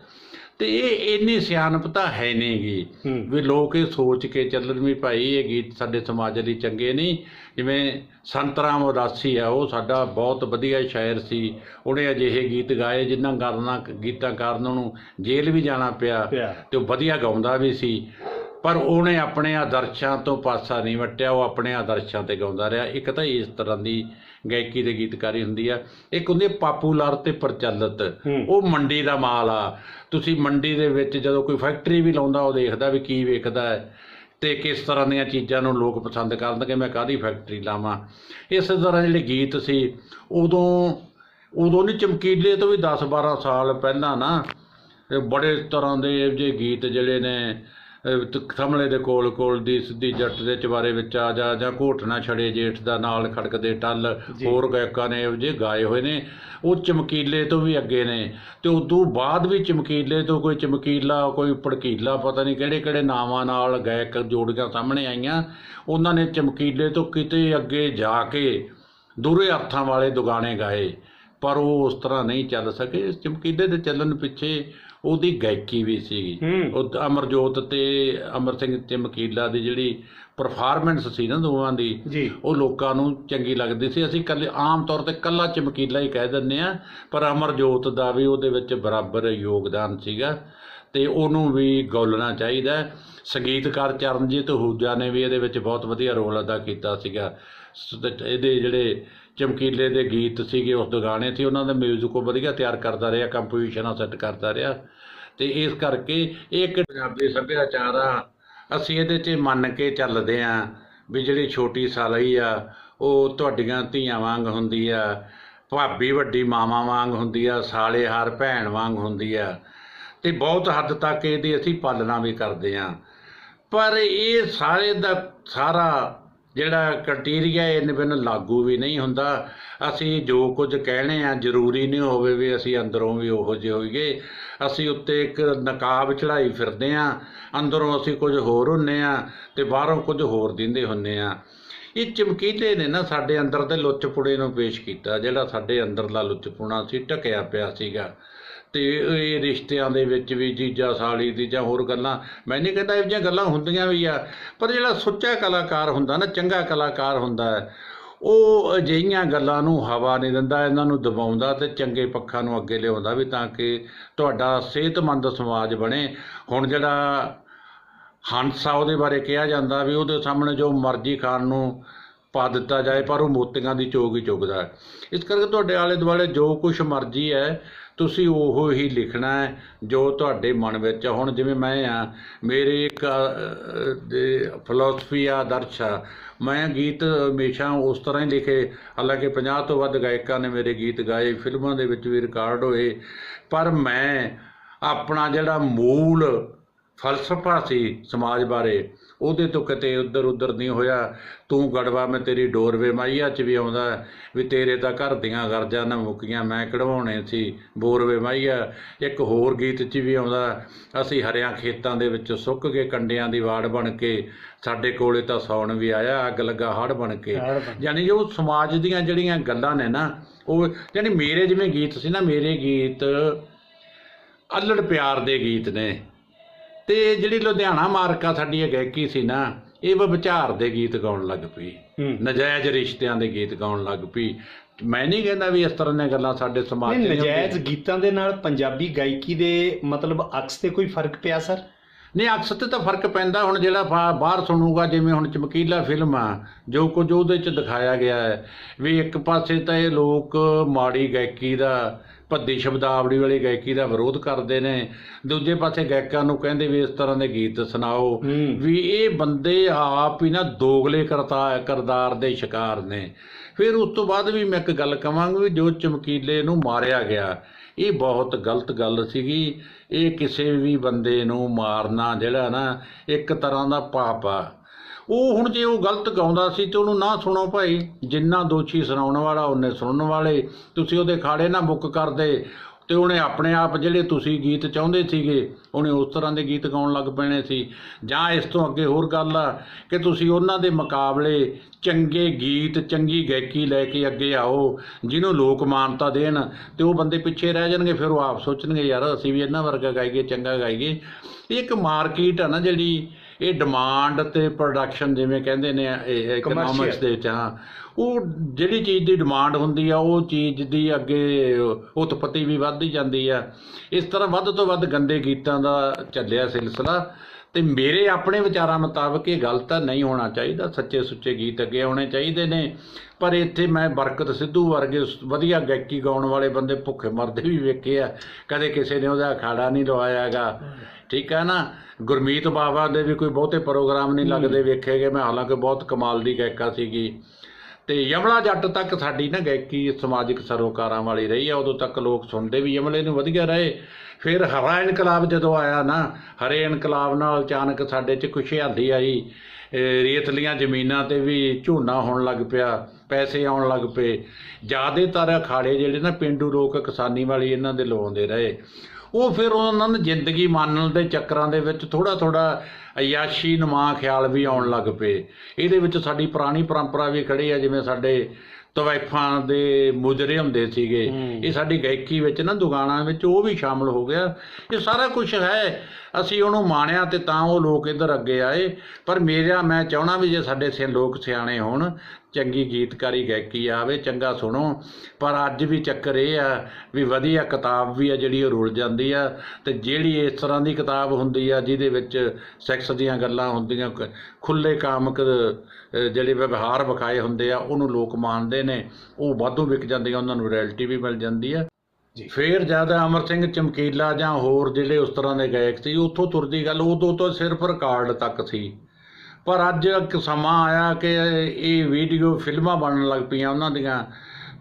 ਤੇ ਇਹ ਇੰਨੀ ਸਿਆਣਪ ਤਾਂ ਹੈ ਨਹੀਂਗੀ ਵੀ ਲੋਕ ਇਹ ਸੋਚ ਕੇ ਚੱਲਣ ਵੀ ਭਾਈ ਇਹ ਗੀਤ ਸਾਡੇ ਸਮਾਜ ਲਈ ਚੰਗੇ ਨਹੀਂ। ਜਿਵੇਂ ਸੰਤ ਰਾਮ ਉਦਾਸੀ ਆ ਉਹ ਸਾਡਾ ਬਹੁਤ ਵਧੀਆ ਸ਼ਾਇਰ ਸੀ। ਉਹਨੇ ਅਜਿਹੇ ਗੀਤ ਗਾਏ ਜਿਨ੍ਹਾਂ ਕਾਰਨਾਂ ਗੀਤਾਂ ਕਾਰਨ ਉਹਨੂੰ ਜੇਲ੍ਹ ਵੀ ਜਾਣਾ ਪਿਆ। ਤੇ ਉਹ ਵਧੀਆ ਗਾਉਂਦਾ ਵੀ ਸੀ। ਪਰ ਉਹਨੇ ਆਪਣੇ ਆਦਰਸ਼ਾਂ ਤੋਂ ਪਾਸਾ ਨਹੀਂ ਵਟਿਆ ਉਹ ਆਪਣੇ ਆਦਰਸ਼ਾਂ ਤੇ ਗਾਉਂਦਾ ਰਿਹਾ। ਇੱਕ ਤਾਂ ਇਸ ਤਰ੍ਹਾਂ ਦੀ ਗਾਇਕੀ ਤੇ ਗੀਤਕਾਰੀ ਹੁੰਦੀ ਆ ਇੱਕ ਹੁੰਦੀ ਪਾਪੂਲਰ ਤੇ ਪ੍ਰਚਲਿਤ। ਉਹ ਮੰਡੀ ਦਾ ਮਾਲ ਆ। ਤੁਸੀਂ ਮੰਡੀ ਦੇ ਵਿੱਚ ਜਦੋਂ ਕੋਈ ਫੈਕਟਰੀ ਵੀ ਲਾਉਂਦਾ ਉਹ ਦੇਖਦਾ ਵੀ ਕੀ ਵੇਖਦਾ ਹੈ ਤੇ ਕਿਸ ਤਰ੍ਹਾਂ ਦੀਆਂ ਚੀਜ਼ਾਂ ਨੂੰ ਲੋਕ ਪਸੰਦ ਕਰਨਗੇ ਮੈਂ ਕਾਹਦੀ ਫੈਕਟਰੀ ਲਾਵਾਂ। ਇਸੇ ਤਰ੍ਹਾਂ ਜਿਹੜੇ ਗੀਤ ਸੀ ਉਦੋਂ ਉਦੋਂ ਨਹੀਂ ਚਮਕੀਲੇ ਤੋਂ ਵੀ 10 12 ਸਾਲ ਪਹਿਲਾਂ ਨਾ ਬੜੇ ਤਰ੍ਹਾਂ ਦੇ ਜਿਹੇ ਗੀਤ ਜਿਹੜੇ ਨੇ ਥਮਲੇ ਦੇ ਕੋਲ ਕੋਲ ਦੀ ਸਿੱਧੀ ਜੱਟ ਦੇ ਚਵਾਰੇ ਵਿੱਚ ਆ ਜਾ ਜਾਂ ਘੋਟਣਾ ਛੜੇ ਜੇਠ ਦਾ ਨਾਲ ਖੜਕਦੇ ਟੱਲ ਜੀ। ਹੋਰ ਗਾਇਕਾਂ ਨੇ ਜਿਹੇ ਗਾਏ ਹੋਏ ਨੇ ਉਹ ਚਮਕੀਲੇ ਤੋਂ ਵੀ ਅੱਗੇ ਨੇ। ਤੇ ਉਦੋਂ ਬਾਅਦ ਵੀ ਚਮਕੀਲੇ ਤੋਂ ਕੋਈ ਚਮਕੀਲਾ ਕੋਈ ਭੜਕੀਲਾ ਪਤਾ ਨਹੀਂ ਕਿਹੜੇ ਕਿਹੜੇ ਨਾਵਾਂ ਨਾਲ ਗਾਇਕ ਜੋੜੀਆਂ ਸਾਹਮਣੇ ਆਈਆਂ ਉਹਨਾਂ ਨੇ ਚਮਕੀਲੇ ਤੋਂ ਕਿਤੇ ਅੱਗੇ ਜਾ ਕੇ ਦੂਰੇ ਅਰਥਾਂ ਵਾਲੇ ਦੁਗਾਣੇ ਗਾਏ। ਪਰ ਉਹ ਉਸ ਤਰ੍ਹਾਂ ਨਹੀਂ ਚੱਲ ਸਕੇ। ਚਮਕੀਲੇ ਦੇ ਚੱਲਣ ਪਿੱਛੇ ਉਹਦੀ ਗਾਇਕੀ ਵੀ ਸੀ। ਉਹ ਅਮਰਜੋਤ ਤੇ ਅਮਰ ਸਿੰਘ ਚਮਕੀਲਾ ਦੀ ਜਿਹੜੀ ਪਰਫਾਰਮੈਂਸ ਸੀ ਨਾ ਦੋਵਾਂ ਦੀ ਉਹ ਲੋਕਾਂ ਨੂੰ ਚੰਗੀ ਲੱਗਦੀ ਸੀ ਅਸੀਂ ਕੱਲੇ ਆਮ ਤੌਰ ਤੇ ਕੱਲਾ ਚਮਕੀਲਾ ਹੀ ਕਹਿ ਦਿੰਦੇ ਆ ਪਰ ਅਮਰਜੋਤ ਦਾ ਵੀ ਉਹਦੇ ਵਿੱਚ ਬਰਾਬਰ ਯੋਗਦਾਨ ਸੀਗਾ ਤੇ ਉਹਨੂੰ ਵੀ ਗੌਲਣਾ ਚਾਹੀਦਾ। ਸੰਗੀਤਕਾਰ ਚਰਨਜੀਤ ਹੂਜਾ ਨੇ ਵੀ ਇਹਦੇ ਵਿੱਚ ਬਹੁਤ ਵਧੀਆ ਰੋਲ ਅਦਾ ਕੀਤਾ ਸੀਗਾ ਇਹਦੇ ਜਿਹੜੇ ਚਮਕੀਲੇ ਦੇ ਗੀਤ ਸੀਗੇ, ਉਸ ਦੇ ਗਾਣੇ ਸੀ, ਉਹਨਾਂ ਦਾ ਮਿਊਜ਼ਿਕ ਉਹ ਵਧੀਆ ਤਿਆਰ ਕਰਦਾ ਰਿਹਾ ਕੰਪੋਜੀਸ਼ਨਾਂ ਸੈੱਟ ਕਰਦਾ ਰਿਹਾ। ਤੇ ਇਸ ਕਰਕੇ ਇਹ ਇੱਕ ਪੰਜਾਬੀ ਸੱਭਿਆਚਾਰ ਆ, ਅਸੀਂ ਇਹਦੇ 'ਚ ਮੰਨ ਕੇ ਚੱਲਦੇ ਆਂ ਵੀ ਜਿਹੜੀ ਛੋਟੀ ਸਾਲੀ ਆ, ਉਹ ਤੁਹਾਡੀਆਂ ਧੀਆਂ ਵਾਂਗ ਹੁੰਦੀ ਆ, ਭਾਬੀ ਵੱਡੀ ਮਾਵਾਂ ਵਾਂਗ ਹੁੰਦੀ ਆ, ਸਾਲੇ ਹਰ ਭੈਣ ਵਾਂਗ ਹੁੰਦੀ ਆ। ਤੇ ਬਹੁਤ ਹੱਦ ਤੱਕ ਇਹਦੀ ਅਸੀਂ ਪਾਲਣਾ ਵੀ ਕਰਦੇ ਆਂ। ਪਰ ਇਹ ਸਾਰੇ ਦਾ ਸਾਰਾ ਜਿਹੜਾ ਕ੍ਰਾਈਟੇਰੀਆ ਇਹਨੇ ਬਿਨ ਲਾਗੂ ਵੀ ਨਹੀਂ ਹੁੰਦਾ। ਅਸੀਂ ਜੋ ਕੁਝ ਕਹਿਣੇ ਆ, ਜ਼ਰੂਰੀ ਨਹੀਂ ਹੋਵੇ ਵੀ ਅਸੀਂ ਅੰਦਰੋਂ ਵੀ ਉਹੋ ਜਿਹੇ ਹੋਈਏ। ਅਸੀਂ ਉੱਤੇ ਇੱਕ ਨਕਾਬ ਚੜਾਈ ਫਿਰਦੇ ਆ। ਅੰਦਰੋਂ ਅਸੀਂ ਕੁਝ ਹੋਰ ਹੁੰਨੇ ਆ ਤੇ ਬਾਹਰੋਂ ਕੁਝ ਹੋਰ ਦਿੰਦੇ ਹੁੰਨੇ ਆ। ਇਹ ਚਮਕੀਲੇ ਨੇ ਨਾ ਸਾਡੇ ਅੰਦਰ ਦੇ ਲੁੱਚਪੁਣੇ ਨੂੰ ਪੇਸ਼ ਕੀਤਾ, ਜਿਹੜਾ ਸਾਡੇ ਅੰਦਰਲਾ ਲੁੱਚਪੁਣਾ ਸੀ, ਢਕਿਆ ਪਿਆ ਸੀਗਾ। ਤੇ ਇਹ ਰਿਸ਼ਤਿਆਂ ਦੇ ਵਿੱਚ ਵੀ ਜੀਜਾ ਸਾਲੀ ਦੀ ਜਾਂ ਹੋਰ ਗੱਲਾਂ, ਮੈਂ ਨਹੀਂ ਕਹਿੰਦਾ ਇਹ ਜਿਹੀਆਂ ਗੱਲਾਂ ਹੁੰਦੀਆਂ ਵੀ ਆ, ਪਰ ਜਿਹੜਾ ਸੁੱਚਾ ਕਲਾਕਾਰ ਹੁੰਦਾ ਨਾ, ਚੰਗਾ ਕਲਾਕਾਰ ਹੁੰਦਾ ਹੈ, ਉਹ ਅਜਿਹੀਆਂ ਗੱਲਾਂ ਨੂੰ ਹਵਾ ਨਹੀਂ ਦਿੰਦਾ, ਇਹਨਾਂ ਨੂੰ ਦਬਾਉਂਦਾ ਤੇ ਚੰਗੇ ਪੱਖਾਂ ਨੂੰ ਅੱਗੇ ਲਿਆਉਂਦਾ ਵੀ ਤਾਂ ਕਿ ਤੁਹਾਡਾ ਸਿਹਤਮੰਦ ਸਮਾਜ ਬਣੇ। ਹੁਣ ਜਿਹੜਾ ਹੰਸਾ ਉਹਦੇ ਬਾਰੇ ਕਿਹਾ ਜਾਂਦਾ ਵੀ ਉਹਦੇ ਸਾਹਮਣੇ ਜੋ ਮਰਜ਼ੀ ਖਾਣ ਨੂੰ ਪਾ ਦਿੱਤਾ ਜਾਏ, ਪਰ ਉਹ ਮੋਤੀਆਂ ਦੀ ਚੋਗ ਹੀ ਚੁਗਦਾ ਇਸ ਕਰਕੇ ਤੁਹਾਡੇ ਆਲੇ ਦੁਆਲੇ ਜੋ ਕੁਝ ਮਰਜ਼ੀ ਹੈ ਤੁਸੀਂ ਉਹ ਹੀ ਲਿਖਣਾ ਹੈ ਜੋ ਤੁਹਾਡੇ ਮਨ ਵਿੱਚ ਆ। ਹੁਣ ਜਿਵੇਂ ਮੈਂ ਆ ਮੇਰੇ ਇੱਕ ਅਹ, ਆ ਆਦਰਸ਼ ਆ। ਮੈਂ ਗੀਤ ਹਮੇਸ਼ਾ ਉਸ ਤਰ੍ਹਾਂ ਹੀ ਲਿਖੇ। ਹਾਲਾਂਕਿ 50 ਤੋਂ ਵੱਧ ਗਾਇਕਾਂ ਨੇ ਮੇਰੇ ਗੀਤ ਗਾਏ ਫਿਲਮਾਂ ਦੇ ਵਿੱਚ ਵੀ ਰਿਕਾਰਡ ਹੋਏ। ਪਰ ਮੈਂ ਆਪਣਾ ਜਿਹੜਾ ਮੂਲ ਫਲਸਫਾ ਸੀ ਸਮਾਜ ਬਾਰੇ ਉਹਦੇ ਤੋਂ ਕਿਤੇ ਉੱਧਰ ਉੱਧਰ ਨਹੀਂ ਹੋਇਆ। ਤੂੰ ਗੜਵਾ ਮੈਂ ਤੇਰੀ ਡੋਰਵੇ ਮਾਈਆ ਚ ਵੀ ਆਉਂਦਾ ਵੀ ਤੇਰੇ ਤਾਂ ਘਰ ਦੀਆਂ ਗਰਜਾਂ ਨਾ ਮੁੱਕੀਆਂ ਮੈਂ ਕਢਵਾਉਣੇ ਸੀ ਬੋਰਵੇ ਮਾਈਆ। ਇੱਕ ਹੋਰ ਗੀਤ ਚ ਵੀ ਆਉਂਦਾ ਅਸੀਂ ਹਰਿਆਂ ਖੇਤਾਂ ਦੇ ਵਿੱਚ ਸੁੱਕ ਗਏ ਕੰਡਿਆਂ ਦੀ ਵਾੜ ਬਣ ਕੇ ਸਾਡੇ ਕੋਲੇ ਤਾਂ ਸੌਣ ਵੀ ਆਇਆ ਅੱਗ ਲੱਗਾ ਹੜ ਬਣ ਕੇ। ਯਾਨੀ ਜੋ ਸਮਾਜ ਦੀਆਂ ਜਿਹੜੀਆਂ ਗੱਲਾਂ ਨੇ ਨਾ ਉਹ ਯਾਨੀ ਮੇਰੇ ਜਿਵੇਂ ਗੀਤ ਸੀ ਨਾ ਮੇਰੇ ਗੀਤ ਅਲੜ ਪਿਆਰ ਦੇ ਗੀਤ ਨੇ। ਤੇ ਜਿਹੜੀ ਲੁਧਿਆਣਾ ਮਾਰਕਾ ਸਾਡੀ ਇਹ ਗਾਇਕੀ ਸੀ ਨਾ ਇਹ ਵਿਚਾਰ ਦੇ ਗੀਤ ਗਾਉਣ ਲੱਗ ਪਈ। ਨਜਾਇਜ਼ ਰਿਸ਼ਤਿਆਂ ਦੇ ਗੀਤ ਗਾਉਣ ਲੱਗ ਪਈ। ਮੈਂ ਨਹੀਂ ਕਹਿੰਦਾ ਵੀ ਇਸ ਤਰ੍ਹਾਂ ਦੀਆਂ ਗੱਲਾਂ ਸਾਡੇ ਸਮਾਜ ਨਹੀਂ ਨਜਾਇਜ਼। ਗੀਤਾਂ ਦੇ ਨਾਲ ਪੰਜਾਬੀ ਗਾਇਕੀ ਦੇ ਮਤਲਬ ਅਕਸ ਤੇ ਕੋਈ ਫ਼ਰਕ ਪਿਆ ਸਰ? ਨਹੀਂ ਅਕਸ ਤੇ ਤਾਂ ਫ਼ਰਕ ਪੈਂਦਾ। ਹੁਣ ਜਿਹੜਾ ਬਾਹਰ ਸੁਣੂਗਾ ਜਿਵੇਂ ਹੁਣ ਚਮਕੀਲਾ ਫਿਲਮ ਆ ਜੋ ਕੁਝ ਉਹਦੇ ਚ ਦਿਖਾਇਆ ਗਿਆ ਹੈ ਵੀ ਇੱਕ ਪਾਸੇ ਤਾਂ ਇਹ ਲੋਕ ਮਾੜੀ ਗਾਇਕੀ ਦਾ ਭੱਦੀ ਸ਼ਬਦਾਵਲੀ ਵਾਲੀ ਗਾਇਕੀ ਦਾ ਵਿਰੋਧ ਕਰਦੇ ਨੇ। ਦੂਜੇ ਪਾਸੇ ਗਾਇਕਾਂ ਨੂੰ ਕਹਿੰਦੇ ਵੀ ਇਸ ਤਰ੍ਹਾਂ ਦੇ ਗੀਤ ਸੁਣਾਓ। ਵੀ ਇਹ ਬੰਦੇ ਆਪ ਹੀ ਨਾ ਦੋਗਲੇ ਕਰਤਾ ਕਰਦਾਰ ਦੇ ਸ਼ਿਕਾਰ ਨੇ। ਫਿਰ ਉਸ ਤੋਂ ਬਾਅਦ ਵੀ ਮੈਂ ਇੱਕ ਗੱਲ ਕਵਾਂਗਾ ਵੀ ਜੋ ਚਮਕੀਲੇ ਨੂੰ ਮਾਰਿਆ ਗਿਆ ਇਹ ਬਹੁਤ ਗਲਤ ਗੱਲ ਸੀਗੀ। ਇਹ ਕਿਸੇ ਵੀ ਬੰਦੇ ਨੂੰ ਮਾਰਨਾ ਜਿਹੜਾ ਨਾ ਇੱਕ ਤਰ੍ਹਾਂ ਦਾ ਪਾਪ ਆ। ਉਹ ਹੁਣ ਜੇ ਉਹ ਗਲਤ ਗਾਉਂਦਾ ਸੀ ਤੇ ਉਹਨੂੰ ਨਾ ਸੁਣੋ ਭਾਈ, ਜਿੰਨਾ ਦੋਸ਼ੀ ਸੁਣਾਉਣ ਵਾਲਾ ਉਹਨੇ ਸੁਣਨ ਵਾਲੇ, ਤੁਸੀਂ ਉਹਦੇ ਖਾੜੇ ਨਾ ਬੁੱਕ ਕਰਦੇ ਤੇ ਉਹਨੇ ਆਪਣੇ ਆਪ ਜਿਹੜੇ ਤੁਸੀਂ ਗੀਤ ਚਾਹੁੰਦੇ ਸੀਗੇ, ਉਹਨੇ ਉਸ ਤਰ੍ਹਾਂ ਦੇ ਗੀਤ ਗਾਉਣ ਲੱਗ ਪੈਣੇ ਸੀ। ਜਾਂ ਇਸ ਤੋਂ ਅੱਗੇ ਹੋਰ ਗੱਲ ਆ ਕਿ ਤੁਸੀਂ ਉਹਨਾਂ ਦੇ ਮੁਕਾਬਲੇ ਚੰਗੇ ਗੀਤ, ਚੰਗੀ ਗਾਇਕੀ ਲੈ ਕੇ ਅੱਗੇ ਆਓ, ਜਿਹਨੂੰ ਲੋਕ ਮਾਨਤਾ ਦੇਣ, ਤੇ ਉਹ ਬੰਦੇ ਪਿੱਛੇ ਰਹਿ ਜਾਣਗੇ, ਫਿਰ ਉਹ ਆਪ ਸੋਚਣਗੇ, ਯਾਰ ਅਸੀਂ ਵੀ ਇਹਨਾਂ ਵਰਗਾ ਗਾਈਏ, ਚੰਗਾ ਗਾਈਏ। ਇਹ ਇੱਕ ਮਾਰਕੀਟ ਆ ਨਾ ਜਿਹੜੀ ਇਹ ਡਿਮਾਂਡ ਤੇ ਪ੍ਰੋਡਕਸ਼ਨ ਜਿਵੇਂ ਕਹਿੰਦੇ ਨੇ ਇਹ ਇਕਨੋਮਿਕਸ। ਦੇ ਵਿੱਚ ਹਾਂ। ਉਹ ਜਿਹੜੀ ਚੀਜ਼ ਦੀ ਡਿਮਾਂਡ ਹੁੰਦੀ ਆ ਉਹ ਚੀਜ਼ ਦੀ ਅੱਗੇ ਉਤਪਤੀ ਵੀ ਵੱਧਦੀ ਜਾਂਦੀ ਆ। ਇਸ ਤਰ੍ਹਾਂ ਵੱਧ ਤੋਂ ਵੱਧ ਗੰਦੇ ਗੀਤਾਂ ਦਾ ਚੱਲਿਆ ਸਿਲਸਿਲਾ। ਤੇ ਮੇਰੇ ਆਪਣੇ ਵਿਚਾਰਾਂ ਮੁਤਾਬਕ ਇਹ ਗਲਤ ਤਾਂ ਨਹੀਂ ਹੋਣਾ ਚਾਹੀਦਾ। ਸੱਚੇ ਸੁੱਚੇ ਗੀਤ ਅੱਗੇ ਆਉਣੇ ਚਾਹੀਦੇ ਨੇ। ਪਰ ਇੱਥੇ ਮੈਂ ਬਰਕਤ ਸਿੱਧੂ ਵਰਗੇ ਵਧੀਆ ਗਾਇਕੀ ਗਾਉਣ ਵਾਲੇ ਬੰਦੇ ਭੁੱਖੇ ਮਰਦੇ ਵੀ ਵੇਖੇ ਆ। ਕਦੇ ਕਿਸੇ ਨੇ ਉਹਦਾ ਅਖਾੜਾ ਨਹੀਂ ਲਵਾਇਆਗਾ। ਠੀਕ ਹੈ ਨਾ? ਗੁਰਮੀਤ ਬਾਬਾ ਦੇ ਵੀ ਕੋਈ ਬਹੁਤੇ ਪ੍ਰੋਗਰਾਮ ਨਹੀਂ ਲੱਗਦੇ ਵੇਖੇ ਗਏ ਮੈਂ ਹਾਲਾਂਕਿ ਬਹੁਤ ਕਮਾਲ ਦੀ ਗਾਇਕਾ ਸੀਗੀ। ਤੇ ਯਮਲਾ ਜੱਟ ਤੱਕ ਸਾਡੀ ਨਾ ਗਾਇਕੀ ਸਮਾਜਿਕ ਸਰੋਕਾਰਾਂ ਵਾਲੀ ਰਹੀ ਆ। ਉਦੋਂ ਤੱਕ ਲੋਕ ਸੁਣਦੇ ਵੀ ਯਮਲੇ ਨੂੰ ਵਧੀਆ ਰਹੇ। ਫਿਰ ਹਰਾ ਇਨਕਲਾਬ ਜਦੋਂ ਆਇਆ ਨਾ ਹਰੇ ਇਨਕਲਾਬ ਨਾਲ ਅਚਾਨਕ ਸਾਡੇ 'ਚ ਖੁਸ਼ਹਾਲੀ ਆਈ। ਰੇਤਲੀਆਂ ਜ਼ਮੀਨਾਂ ਤੇ ਵੀ ਝੋਨਾ ਹੋਣ ਲੱਗ ਪਿਆ ਪੈਸੇ ਆਉਣ ਲੱਗ ਪਏ। ਜ਼ਿਆਦਾਤਰ ਅਖਾੜੇ ਜਿਹੜੇ ਨਾ ਪਿੰਡੂ ਲੋਕ ਕਿਸਾਨੀ ਵਾਲੀ ਇਹਨਾਂ ਦੇ ਲਵਾਉਂਦੇ ਰਹੇ। ਉਹ ਫਿਰ ਉਹਨਾਂ ਨੂੰ ਜ਼ਿੰਦਗੀ ਮਾਨਣ ਦੇ ਚੱਕਰਾਂ ਦੇ ਵਿੱਚ ਥੋੜਾ ਥੋੜਾ ਅਯਾਸ਼ੀ ਨਮਾ ਖਿਆਲ ਵੀ ਆਉਣ ਲੱਗ ਪਏ। ਇਹਦੇ ਵਿੱਚ ਸਾਡੀ ਪੁਰਾਣੀ ਪਰੰਪਰਾ ਵੀ ਖੜੀ ਆ ਜਿਵੇਂ ਸਾਡੇ ਤਵੈਫਾਂ ਦੇ ਮੁਜਰੇ ਹੁੰਦੇ ਸੀਗੇ। ਇਹ ਸਾਡੀ ਗਾਇਕੀ ਵਿੱਚ ਨਾ ਦੁਗਾਣਾ ਵਿੱਚ ਉਹ ਵੀ ਸ਼ਾਮਲ ਹੋ ਗਿਆ। ਇਹ ਸਾਰਾ ਕੁਝ ਹੈ। ਅਸੀਂ ਉਹਨੂੰ ਮਾਣਿਆ ਤੇ ਤਾਂ ਉਹ ਲੋਕ ਇੱਧਰ ਅੱਗੇ ਆਏ। ਪਰ ਮੇਰਾ ਮੈਂ ਚਾਹਣਾ ਵੀ ਜੇ ਸਾਡੇ ਸੇ ਲੋਕ ਸਿਆਣੇ ਹੋਣ ਚੰਗੀ ਗੀਤਕਾਰੀ ਗਾਇਕੀ ਆਵੇ ਚੰਗਾ ਸੁਣੋ। ਪਰ ਅੱਜ ਵੀ ਚੱਕਰ ਇਹ ਆ ਵੀ ਵਧੀਆ ਕਿਤਾਬ ਵੀ ਆ ਜਿਹੜੀ ਉਹ ਰੁਲ ਜਾਂਦੀ ਆ ਤੇ ਜਿਹੜੀ ਇਸ ਤਰ੍ਹਾਂ ਦੀ ਕਿਤਾਬ ਹੁੰਦੀ ਆ ਜਿਹਦੇ ਵਿੱਚ ਸੈਕਸ ਦੀਆਂ ਗੱਲਾਂ ਹੁੰਦੀਆਂ ਖੁੱਲੇ ਕਾਮਕ ਜਿਹੜੇ ਵਿਵਹਾਰ ਵਿਖਾਏ ਹੁੰਦੇ ਆ ਉਹਨੂੰ ਲੋਕ ਮੰਨਦੇ ਨੇ ਉਹ ਵਾਧੂ ਵਿਕ ਜਾਂਦੀਆਂ ਉਹਨਾਂ ਨੂੰ ਰੈਲਿਟੀ ਵੀ ਮਿਲ ਜਾਂਦੀ ਆ। ਫੇਰ ਜਦ ਅਮਰ ਸਿੰਘ ਚਮਕੀਲਾ ਜਾਂ ਹੋਰ ਜਿਹੜੇ ਉਸ ਤਰ੍ਹਾਂ ਦੇ ਗਾਇਕ ਸੀ ਉੱਥੋਂ ਤੁਰਦੀ ਗੱਲ ਉਦੋਂ ਤੋਂ ਸਿਰਫ ਰਿਕਾਰਡ ਤੱਕ ਸੀ। ਪਰ ਅੱਜ ਇੱਕ ਸਮਾਂ ਆਇਆ ਕਿ ਇਹ ਵੀਡੀਓ ਫਿਲਮਾਂ ਬਣਨ ਲੱਗ ਪਈਆਂ ਉਹਨਾਂ ਦੀਆਂ।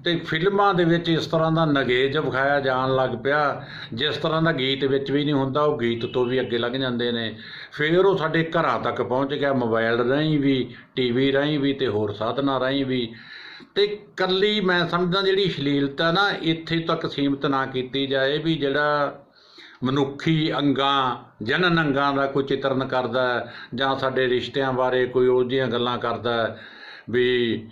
ਤੇ ਫਿਲਮਾਂ ਦੇ ਵਿੱਚ ਇਸ ਤਰ੍ਹਾਂ ਦਾ ਨਗੇਜ ਵਿਖਾਇਆ ਜਾਣ ਲੱਗ ਪਿਆ। ਜਿਸ ਤਰ੍ਹਾਂ ਦਾ ਗੀਤ ਵਿੱਚ ਵੀ ਨਹੀਂ ਹੁੰਦਾ, ਉਹ ਗੀਤ ਤੋਂ ਵੀ ਅੱਗੇ ਲੰਘ ਜਾਂਦੇ ਨੇ। ਫਿਰ ਉਹ ਸਾਡੇ ਘਰਾਂ ਤੱਕ ਪਹੁੰਚ ਗਿਆ ਮੋਬਾਈਲ ਰਾਹੀਂ ਵੀ, ਟੀਵੀ ਰਾਹੀਂ ਵੀ ਤੇ ਹੋਰ ਸਾਧਨਾਂ ਰਾਹੀਂ ਵੀ। ਤੇ ਕੱਲੀ ਮੈਂ ਸਮਝਦਾ ਜਿਹੜੀ ਅਸ਼ਲੀਲਤਾ ਨਾ ਇੱਥੇ ਤੱਕ ਸੀਮਿਤ ਨਾ ਕੀਤੀ ਜਾਏ ਵੀ ਜਿਹੜਾ ਮਨੁੱਖੀ ਅੰਗਾਂ, ਜਨਨ ਅੰਗਾਂ ਦਾ ਕੋਈ ਚਿਤਰਨ ਕਰਦਾ ਜਾਂ ਸਾਡੇ ਰਿਸ਼ਤਿਆਂ ਬਾਰੇ ਕੋਈ ਉਹ ਜਿਹੀਆਂ ਗੱਲਾਂ ਕਰਦਾ ਵੀ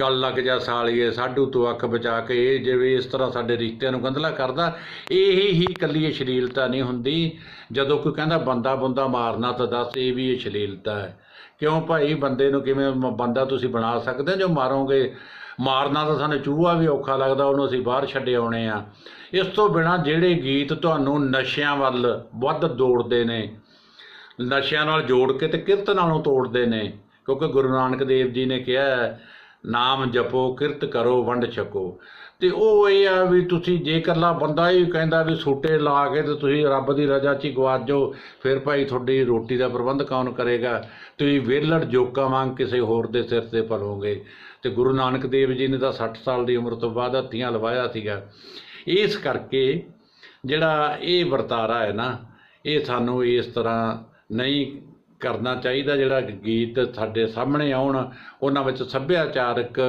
ਗੱਲ ਲੱਗ ਜਾ ਸਾਲੀਏ, ਸਾਡੂ ਤੋਂ ਅੱਖ ਬਚਾ ਕੇ, ਇਹ ਜਿਵੇਂ ਇਸ ਤਰ੍ਹਾਂ ਸਾਡੇ ਰਿਸ਼ਤਿਆਂ ਨੂੰ ਗੰਧਲਾ ਕਰਦਾ, ਇਹ ਹੀ ਇਕੱਲੀ ਅਸ਼ਲੀਲਤਾ ਨਹੀਂ ਹੁੰਦੀ। ਜਦੋਂ ਕੋਈ ਕਹਿੰਦਾ, ਬੰਦਾ ਬੰਦਾ ਮਾਰਨਾ ਤਾਂ ਦੱਸ, ਇਹ ਵੀ ਅਸ਼ਲੀਲਤਾ ਹੈ। ਕਿਉਂ ਭਾਈ, ਬੰਦੇ ਨੂੰ ਕਿਵੇਂ ਮ- ਬੰਦਾ ਤੁਸੀਂ ਬਣਾ ਸਕਦੇ ਹੋ? ਜੋ ਮਾਰੋਗੇ, ਮਾਰਨਾ ਤਾਂ ਸਾਨੂੰ ਚੂਹਾ ਵੀ ਔਖਾ ਲੱਗਦਾ, ਉਹਨੂੰ ਅਸੀਂ ਬਾਹਰ ਛੱਡੇ ਆਉਣੇ ਆ। ਇਸ ਤੋਂ ਬਿਨਾ ਜਿਹੜੇ ਗੀਤ ਤੁਹਾਨੂੰ ਨਸ਼ਿਆਂ ਵੱਲ ਵੱਧ ਦੌੜਦੇ ਨੇ, ਨਸ਼ਿਆਂ ਨਾਲ ਜੋੜ ਕੇ ਤੇ ਕਿਰਤ ਨਾਲੋਂ ਤੋੜਦੇ ਨੇ, ਕਿਉਂਕਿ ਗੁਰੂ ਨਾਨਕ ਦੇਵ ਜੀ ਨੇ ਕਿਹਾ ਨਾਮ ਜਪੋ, ਕਿਰਤ ਕਰੋ, ਵੰਡ ਛਕੋ। ਤੇ ਉਹ ਇਹ ਆ ਵੀ ਤੁਸੀਂ ਜੇ ਇਕੱਲਾ ਬੰਦਾ ਹੀ ਕਹਿੰਦਾ ਵੀ ਸੂਟੇ ਲਾ ਕੇ ਤੇ ਤੁਸੀਂ ਰੱਬ ਦੀ ਰਜ਼ਾ 'ਚ ਹੀ ਗਵਾਚ ਫਿਰ ਭਾਈ ਤੁਹਾਡੀ ਰੋਟੀ ਦਾ ਪ੍ਰਬੰਧ ਕੌਣ ਕਰੇਗਾ? ਤੁਸੀਂ ਵਿਹਲੜ ਜੋਕਾਂ ਵਾਂਗ ਕਿਸੇ ਹੋਰ ਦੇ ਸਿਰ ਤੇ ਪਲੋਗੇ ਤੇ ਗੁਰੂ ਨਾਨਕ ਦੇਵ ਜੀ ਨੇ ਤਾਂ 60 ਸਾਲ ਦੀ ਉਮਰ ਤੋਂ ਬਾਅਦ ਹੱਥੀਆਂ ਲਵਾਇਆ ਸੀਗਾ। ਇਸ ਕਰਕੇ ਜਿਹੜਾ ਇਹ ਵਰਤਾਰਾ ਹੈ ਨਾ, ਇਹ ਸਾਨੂੰ ਇਸ ਤਰ੍ਹਾਂ ਨਹੀਂ ਕਰਨਾ ਚਾਹੀਦਾ ਜਿਹੜਾ ਗੀਤ ਸਾਡੇ ਸਾਹਮਣੇ ਆਉਣ, ਉਹਨਾਂ ਵਿੱਚ ਸੱਭਿਆਚਾਰਕ